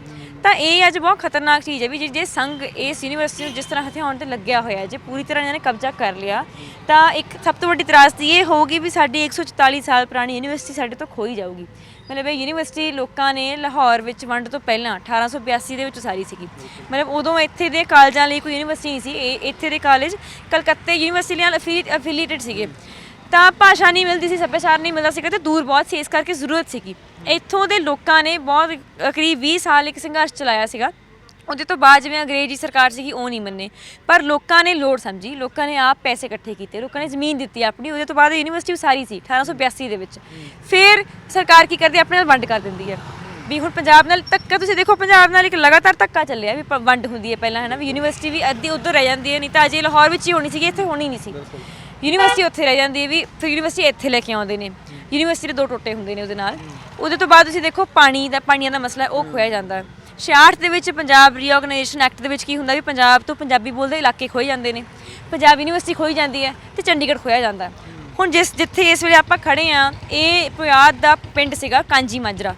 ਤਾਂ ਇਹ ਅੱਜ ਬਹੁਤ ਖਤਰਨਾਕ ਚੀਜ਼ ਹੈ ਵੀ ਜੇ- ਜੇ ਸੰਘ ਇਸ ਯੂਨੀਵਰਸਿਟੀ ਨੂੰ ਜਿਸ ਤਰ੍ਹਾਂ ਹਥਿਆਉਣ ਤੇ ਲੱਗਿਆ ਹੋਇਆ ਜੇ ਪੂਰੀ ਤਰ੍ਹਾਂ ਇਹਨਾਂ ਨੇ ਕਬਜ਼ਾ ਕਰ ਲਿਆ, ਤਾਂ ਇੱਕ ਸਭ ਤੋਂ ਵੱਡੀ ਤਰਾਸਦੀ ਇਹ ਹੋਊਗੀ ਵੀ ਸਾਡੀ 144 ਸਾਲ ਪੁਰਾਣੀ ਯੂਨੀਵਰਸਿਟੀ ਸਾਡੇ ਤੋਂ ਖੋਈ ਜਾਊਗੀ। ਮਤਲਬ ਇਹ ਯੂਨੀਵਰਸਿਟੀ ਲੋਕਾਂ ਨੇ ਲਾਹੌਰ ਵਿੱਚ ਵੰਡ ਤੋਂ ਪਹਿਲਾਂ 1882 ਦੇ ਵਿੱਚ ਸਾਰੀ ਸੀਗੀ। ਮਤਲਬ ਉਦੋਂ ਇੱਥੇ ਦੇ ਕਾਲਜਾਂ ਲਈ ਕੋਈ ਯੂਨੀਵਰਸਿਟੀ ਨਹੀਂ ਸੀ, ਇਹ ਇੱਥੇ ਦੇ ਕਾਲਜ ਕਲਕੱਤੇ ਯੂਨੀਵਰਸਿਟੀ ਨਾਲ ਅਫੀਲੀਏਟਡ ਸੀਗੇ। ਤਾਂ ਭਾਸ਼ਾ ਨਹੀਂ ਮਿਲਦੀ ਸੀ, ਸੱਭਿਆਚਾਰ ਨਹੀਂ ਮਿਲਦਾ ਸੀਗਾ ਤੇ ਦੂਰ ਬਹੁਤ ਸੀ, ਇਸ ਕਰਕੇ ਜ਼ਰੂਰਤ ਸੀਗੀ। ਇੱਥੋਂ ਦੇ ਲੋਕਾਂ ਨੇ ਬਹੁਤ ਕਰੀਬ 20 ਸਾਲ ਇੱਕ ਸੰਘਰਸ਼ ਚਲਾਇਆ ਸੀਗਾ। ਉਹਦੇ ਤੋਂ ਬਾਅਦ ਜਿਵੇਂ ਅੰਗਰੇਜ਼ੀ ਸਰਕਾਰ ਸੀਗੀ, ਉਹ ਨਹੀਂ ਮੰਨੇ। ਪਰ ਲੋਕਾਂ ਨੇ ਲੋੜ ਸਮਝੀ, ਲੋਕਾਂ ਨੇ ਆਪ ਪੈਸੇ ਇਕੱਠੇ ਕੀਤੇ, ਲੋਕਾਂ ਨੇ ਜ਼ਮੀਨ ਦਿੱਤੀ ਆਪਣੀ, ਉਹਦੇ ਤੋਂ ਬਾਅਦ ਯੂਨੀਵਰਸਿਟੀ ਸਾਰੀ ਸੀ 1882 ਦੇ ਵਿੱਚ। ਫਿਰ ਸਰਕਾਰ ਕੀ ਕਰਦੀ, ਆਪਣੇ ਨਾਲ ਵੰਡ ਕਰ ਦਿੰਦੀ ਹੈ। ਵੀ ਹੁਣ ਪੰਜਾਬ ਨਾਲ ਧੱਕਾ, ਤੁਸੀਂ ਦੇਖੋ ਪੰਜਾਬ ਨਾਲ ਇੱਕ ਲਗਾਤਾਰ ਧੱਕਾ ਚੱਲਿਆ ਵੀ ਪ- ਵੰਡ ਹੁੰਦੀ ਹੈ ਪਹਿਲਾਂ, ਹੈ ਨਾ? ਵੀ ਯੂਨੀਵਰਸਿਟੀ ਵੀ ਅੱਧੀ ਉੱਧਰ ਰਹਿ ਜਾਂਦੀ ਹੈ, ਨਹੀਂ ਤਾਂ ਅਜੇ ਲਾਹੌਰ ਵਿੱਚ ਹੀ ਹੋਣੀ ਸੀਗੀ, ਇੱਥੇ ਹੋਣੀ ਨਹੀਂ ਸੀ। ਯੂਨੀਵਰਸਿਟੀ ਉੱਥੇ ਰਹਿ ਜਾਂਦੀ ਹੈ ਵੀ ਫਿਰ ਯੂਨੀਵਰਸਿਟੀ ਇੱਥੇ ਲੈ ਕੇ ਆਉਂਦੇ ਨੇ। ਯੂਨੀਵਰਸਿਟੀ ਦੇ ਦੋ ਟੋਟੇ ਹੁੰਦੇ ਨੇ ਉਹਦੇ ਨਾਲ। ਉਹਦੇ ਤੋਂ ਬਾਅਦ ਤੁਸੀਂ ਦੇਖੋ ਪਾਣੀ ਦਾ ਪਾਣੀਆਂ ਦਾ ਮਸਲਾ ਉਹ ਖੋਇਆ ਜਾਂਦਾ। ਹੈ 66 ਦੇ ਵਿੱਚ ਪੰਜਾਬ ਰੀਆਰਗਨਾਈਜੇਸ਼ਨ ਐਕਟ ਦੇ ਵਿੱਚ ਕੀ ਹੁੰਦਾ ਵੀ ਪੰਜਾਬ ਤੋਂ ਪੰਜਾਬੀ ਬੋਲਦੇ ਇਲਾਕੇ ਖੋਏ ਜਾਂਦੇ ਨੇ। ਪੰਜਾਬ ਯੂਨੀਵਰਸਿਟੀ ਖੋਈ ਜਾਂਦੀ ਹੈ ਤੇ ਚੰਡੀਗੜ੍ਹ ਖੋਇਆ ਜਾਂਦਾ। ਹੁਣ ਜਿਸ ਜਿੱਥੇ ਇਸ ਵੇਲੇ ਆਪਾਂ ਖੜੇ ਆ ਇਹ ਪੁਆਧ ਦਾ ਪਿੰਡ ਸੀਗਾ ਕਾਂਜੀ ਮਾਜਰਾ।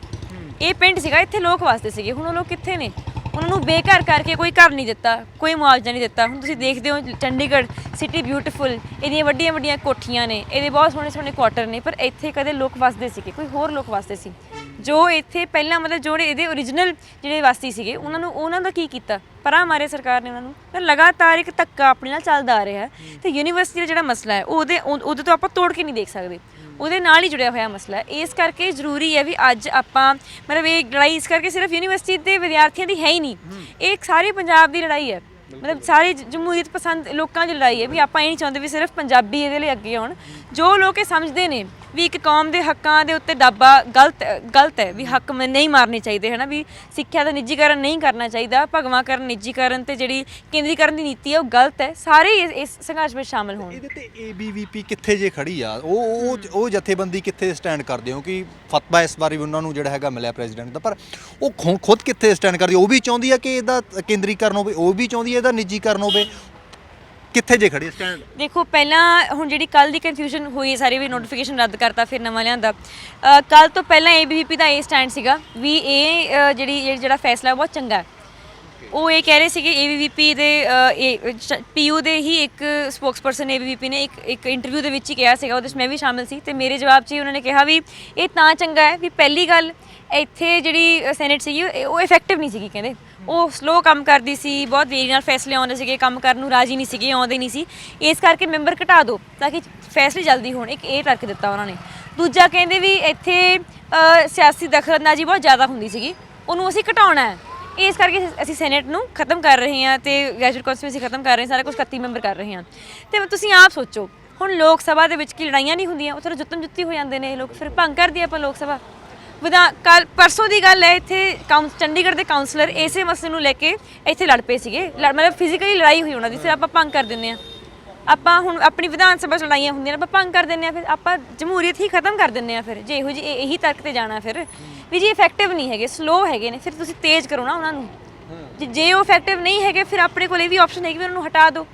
ਇਹ ਪਿੰਡ ਸੀਗਾ ਇੱਥੇ ਲੋਕ ਵਸਦੇ ਸੀਗੇ। ਹੁਣ ਉਹ ਲੋਕ ਕਿੱਥੇ ਨੇ? ਉਹਨਾਂ ਨੂੰ ਬੇਘਰ ਕਰਕੇ ਕੋਈ ਘਰ ਨਹੀਂ ਦਿੱਤਾ, ਕੋਈ ਮੁਆਵਜ਼ਾ ਨਹੀਂ ਦਿੱਤਾ। ਹੁਣ ਤੁਸੀਂ ਦੇਖਦੇ ਹੋ ਚੰਡੀਗੜ੍ਹ ਸਿਟੀ ਬਿਊਟੀਫੁਲ ਇਹਦੀਆਂ ਵੱਡੀਆਂ ਵੱਡੀਆਂ ਕੋਠੀਆਂ ਨੇ, ਇਹਦੇ ਬਹੁਤ ਸੋਹਣੇ ਸੋਹਣੇ ਕੁਆਟਰ ਨੇ, ਪਰ ਇੱਥੇ ਕਦੇ ਲੋਕ ਵਸਦੇ ਸੀਗੇ, ਕੋਈ ਹੋਰ ਲੋਕ ਵਸਦੇ ਸੀ। ਜੋ ਇੱਥੇ ਪਹਿਲਾਂ ਮਤਲਬ ਜਿਹੜੇ ਇਹਦੇ origignal ਜਿਹੜੇ ਵਾਸੀ ਸੀਗੇ, ਉਹਨਾਂ ਨੂੰ, ਉਹਨਾਂ ਦਾ ਕੀ ਕੀਤਾ? ਪਰਾਂ ਮਾਰੇ ਸਰਕਾਰ ਨੇ ਉਹਨਾਂ ਨੂੰ, ਤਾਂ ਲਗਾਤਾਰ ਇੱਕ ਧੱਕਾ ਆਪਣੇ ਨਾਲ ਚੱਲਦਾ ਆ ਰਿਹਾ ਹੈ। ਤੇ ਯੂਨੀਵਰਸਿਟੀ ਦਾ ਜਿਹੜਾ ਮਸਲਾ ਹੈ ਉਹ ਉਹਦੇ ਉਹ- ਉਹਦੇ ਤੋਂ ਆਪਾਂ ਤੋੜ ਕੇ ਨਹੀਂ ਦੇਖ ਸਕਦੇ। ਉਹਦੇ ਨਾਲ ਹੀ ਜੁੜਿਆ ਹੋਇਆ ਮਸਲਾ ਹੈ। ਇਸ ਕਰਕੇ ਜ਼ਰੂਰੀ ਹੈ ਵੀ ਅੱਜ ਆਪਾਂ ਮਤਲਬ ਇਹ ਲੜਾਈ ਇਸ ਕਰਕੇ ਸਿਰਫ ਯੂਨੀਵਰਸਿਟੀ ਦੇ ਵਿਦਿਆਰਥੀਆਂ ਦੀ ਹੈ ਹੀ ਨਹੀਂ। ਇਹ ਸਾਰੇ ਪੰਜਾਬ ਦੀ ਲੜਾਈ ਹੈ। ਮਤਲਬ ਸਾਰੇ ਜਮਹੂਰੀਅਤ ਪਸੰਦ ਲੋਕਾਂ ਦੀ ਲੜਾਈ ਹੈ ਵੀ ਆਪਾਂ ਇਹ ਨਹੀਂ ਚਾਹੁੰਦੇ ਵੀ ਸਿਰਫ ਪੰਜਾਬੀ ਇਹਦੇ ਲਈ ਅੱਗੇ ਆਉਣ। ਜੋ ਲੋਕ ਇਹ ਸਮਝਦੇ ਨੇ ਵੀ ਇੱਕ ਕੌਮ ਦੇ ਹੱਕਾਂ ਦੇ ਉੱਤੇ ਦਾਬਾ ਗਲਤ ਗਲਤ ਹੈ, ਵੀ ਹੱਕ ਮ- ਨਹੀਂ ਮਾਰਨੇ ਚਾਹੀਦੇ, ਹਨਾ, ਵੀ ਸਿੱਖਿਆ ਦਾ ਨਿੱਜੀਕਰਨ ਨਹੀਂ ਕਰਨਾ ਚਾਹੀਦਾ ਭਗਵਾਂਕਰਨ ਨਿੱਜੀਕਰਨ ਤੇ ਜਿਹੜੀ ਕੇਂਦਰੀਕਰਨ ਦੀ ਨੀਤੀ ਹੈ, ਉਹ ਗਲਤ ਹੈ, ਸਾਰੇ ਇਸ- ਇਸ ਸੰਘਰਸ਼ ਵਿੱਚ ਸ਼ਾਮਲ ਹੋਣ। ਇਹਦੇ ਤੇ ਏਬੀਵੀਪੀ ਕਿੱਥੇ ਜੇ ਖੜੀ ਆ, ਉਹ ਉਹ ਉਹ ਜਥੇਬੰਦੀ ਕਿੱਥੇ ਸਟੈਂਡ ਕਰਦੇ ਹੋ? ਕਿ ਫਤਵਾ ਇਸ ਬਾਰੇ ਵੀ ਉਹਨਾਂ ਨੂੰ ਜਿਹੜਾ ਹੈਗਾ ਮਿਲਿਆ ਪ੍ਰੈਜ਼ੀਡੈਂਟ ਦਾ, ਪਰ ਉਹ ਖੁ- ਖੁਦ ਕਿੱਥੇ ਸਟੈਂਡ ਕਰਦੀ? ਉਹ ਵੀ ਚਾਹੁੰਦੀ ਆ ਕਿ ਇਹਦਾ ਕੇਂਦਰੀਕਰਨ ਹੋਵੇ, ਉਹ ਵੀ ਚਾਹੁੰਦੀ ਹੈ ਇਹਦਾ ਨਿੱਜੀਕਰਨ ਹੋਵੇ? ਕਿੱਥੇ ਜੇ ਖੜੀ ਸਟੈਂਡ ਦੇਖੋ ਪਹਿਲਾਂ ਹੁਣ ਜਿਹੜੀ ਕੱਲ ਦੀ ਕਨਫਿਊਜ਼ਨ ਹੋਈ ਸਾਰੀ ਵੀ ਨੋਟੀਫਿਕੇਸ਼ਨ ਰੱਦ ਕਰਤਾ ਫਿਰ ਨਵਾਂ ਲਿਆਂਦਾ। ਕੱਲ ਤੋਂ ਪਹਿਲਾਂ ਏਬੀਵੀਪੀ ਦਾ ਇਹ ਸਟੈਂਡ ਸੀਗਾ ਵੀ ਇਹ ਅ, ਜਿਹੜੀ ਜਿਹੜਾ ਫੈਸਲਾ ਬਹੁਤ ਚੰਗਾ ਹੈ। ਉਹ ਇਹ ਕਹਿ ਰਹੇ ਸੀਗੇ ਏਬੀਵੀਪੀ ਦੇ ਪੀਯੂ ਦੇ ਹੀ ਇੱਕ ਸਪੋਕਸਪਰਸਨ ਏਬੀਵੀਪੀ ਨੇ ਇੱਕ ਇੱਕ ਇੰਟਰਵਿਊ ਦੇ ਵਿੱਚ ਹੀ ਕਿਹਾ ਸੀਗਾ ਉਹਦੇ ਵਿੱਚ ਮੈਂ ਵੀ ਸ਼ਾਮਿਲ ਸੀ ਤੇ ਮੇਰੇ ਜਵਾਬ 'ਚ ਹੀ ਉਹਨਾਂ ਨੇ ਕਿਹਾ ਵੀ ਇਹ ਤਾਂ ਚੰਗਾ ਹੈ ਵੀ ਪਹਿਲੀ ਗੱਲ ਇੱਥੇ ਜਿਹੜੀ ਸੈਨੇਟ ਸੀਗੀ ਇਹ- ਉਹ ਇਫੈਕਟਿਵ ਨਹੀਂ ਸੀਗੀ ਕਹਿੰਦੇ। ਉਹ ਸਲੋ ਕੰਮ ਕਰਦੀ ਸੀ ਬਹੁਤ ਦੇਰੀ ਨਾਲ ਫੈਸਲੇ ਆਉਂਦੇ ਸੀਗੇ ਕੰਮ ਕਰਨ ਨੂੰ ਰਾਜੀ ਨਹੀਂ ਸੀਗੇ ਆਉਂਦੇ ਨਹੀਂ ਸੀ। ਇਸ ਕਰਕੇ ਮੈਂਬਰ ਘਟਾ ਦਿਓ ਤਾਂ ਕਿ ਫੈਸਲੇ ਜਲਦੀ ਹੋਣ। ਇੱਕ ਇਹ ਤਰਕ ਦਿੱਤਾ ਉਹਨਾਂ ਨੇ। ਦੂਜਾ ਕਹਿੰਦੇ ਵੀ ਇੱਥੇ ਅ, ਸਿਆਸੀ ਦਖਲਅੰਦਾਜ਼ੀ ਬਹੁਤ ਜ਼ਿਆਦਾ ਹੁੰਦੀ ਸੀਗੀ। ਉਹਨੂੰ ਅਸੀਂ ਘਟਾਉਣਾ ਹੈ। ਇਸ ਕਰਕੇ ਅਸੀਂ- ਅਸੀਂ ਸੈਨੇਟ ਨੂੰ ਖਤਮ ਕਰ ਰਹੇ ਹਾਂ ਤੇ ਗ੍ਰੈਜੂਏਟ ਕੌਂਸਟੀਟਿਊਂਸੀ ਖਤਮ ਕਰ ਰਹੇ ਹਾਂ ਸਾਰਾ ਕੁਝ 31 ਮੈਂਬਰ ਕਰ ਰਹੇ ਹਾਂ। ਤੇ ਤੁਸੀਂ ਆਪ ਸੋਚੋ ਹੁਣ ਲੋਕ ਸਭਾ ਦੇ ਵਿੱਚ ਕੀ ਲੜਾਈਆਂ ਨਹੀਂ ਹੁੰਦੀਆਂ? ਉਹ ਉੱਥੇ ਜੁੱਤਮ ਜੁੱਤੀ ਹੋ ਜਾਂਦੇ ਨੇ ਇਹ ਲੋਕ ਫਿਰ ਭੰਗ ਕਰਦੀ ਆਪਾਂ ਲੋਕ ਸਭਾ। ਵਿਧਾ ਕੱਲ ਪਰਸੋਂ ਦੀ ਗੱਲ ਹੈ, ਇੱਥੇ ਕਾਉਂਸ ਚੰਡੀਗੜ੍ਹ ਦੇ ਕਾਉਂਸਲਰ ਇਸੇ ਮਸਲੇ ਨੂੰ ਲੈ ਕੇ ਇੱਥੇ ਲੜ ਪਏ ਸੀਗੇ। ਲੜ- ਮਤਲਬ ਫਿਜ਼ੀਕਲੀ ਲੜਾਈ ਹੋਈ ਉਹਨਾਂ ਦੀ, ਫਿਰ ਆਪਾਂ ਭੰਗ ਕਰ ਦਿੰਦੇ ਆ ਆਪਾਂ ਹੁਣ ਆਪਣੀ ਵਿਧਾਨ ਸਭਾ 'ਚ ਲੜਾਈਆਂ ਹੁੰਦੀਆਂ ਨੇ, ਆਪਾਂ ਭੰਗ ਕਰ ਦਿੰਦੇ ਆ ਫਿਰ ਆਪਾਂ ਜਮਹੂਰੀਅਤ ਹੀ ਖਤਮ ਕਰ ਦਿੰਦੇ ਆ ਫਿਰ, ਜੇ ਇਹੋ ਜੀ ਇਹੀ ਤਰਕ ਤੇ ਜਾਣਾ ਫਿਰ। ਵੀ ਜੀ ਇਫੈਕਟਿਵ ਨਹੀਂ ਹੈਗੇ ਸਲੋ ਹੈਗੇ ਨੇ, ਫਿਰ ਤੁਸੀਂ ਤੇਜ਼ ਕਰੋ ਨਾ ਉਹਨਾਂ ਨੂੰ। ਜੇ- ਜੇ ਉਹ ਇਫੈਕਟਿਵ ਨਹੀਂ ਹੈਗੇ, ਫਿਰ ਆਪਣੇ ਕੋਲ ਇਹ ਵੀ ਆਪਸ਼ਨ ਹੈਗੀ ਵੀ ਉਹਨਾਂ ਨੂੰ ਹਟਾ ਦਿਓ।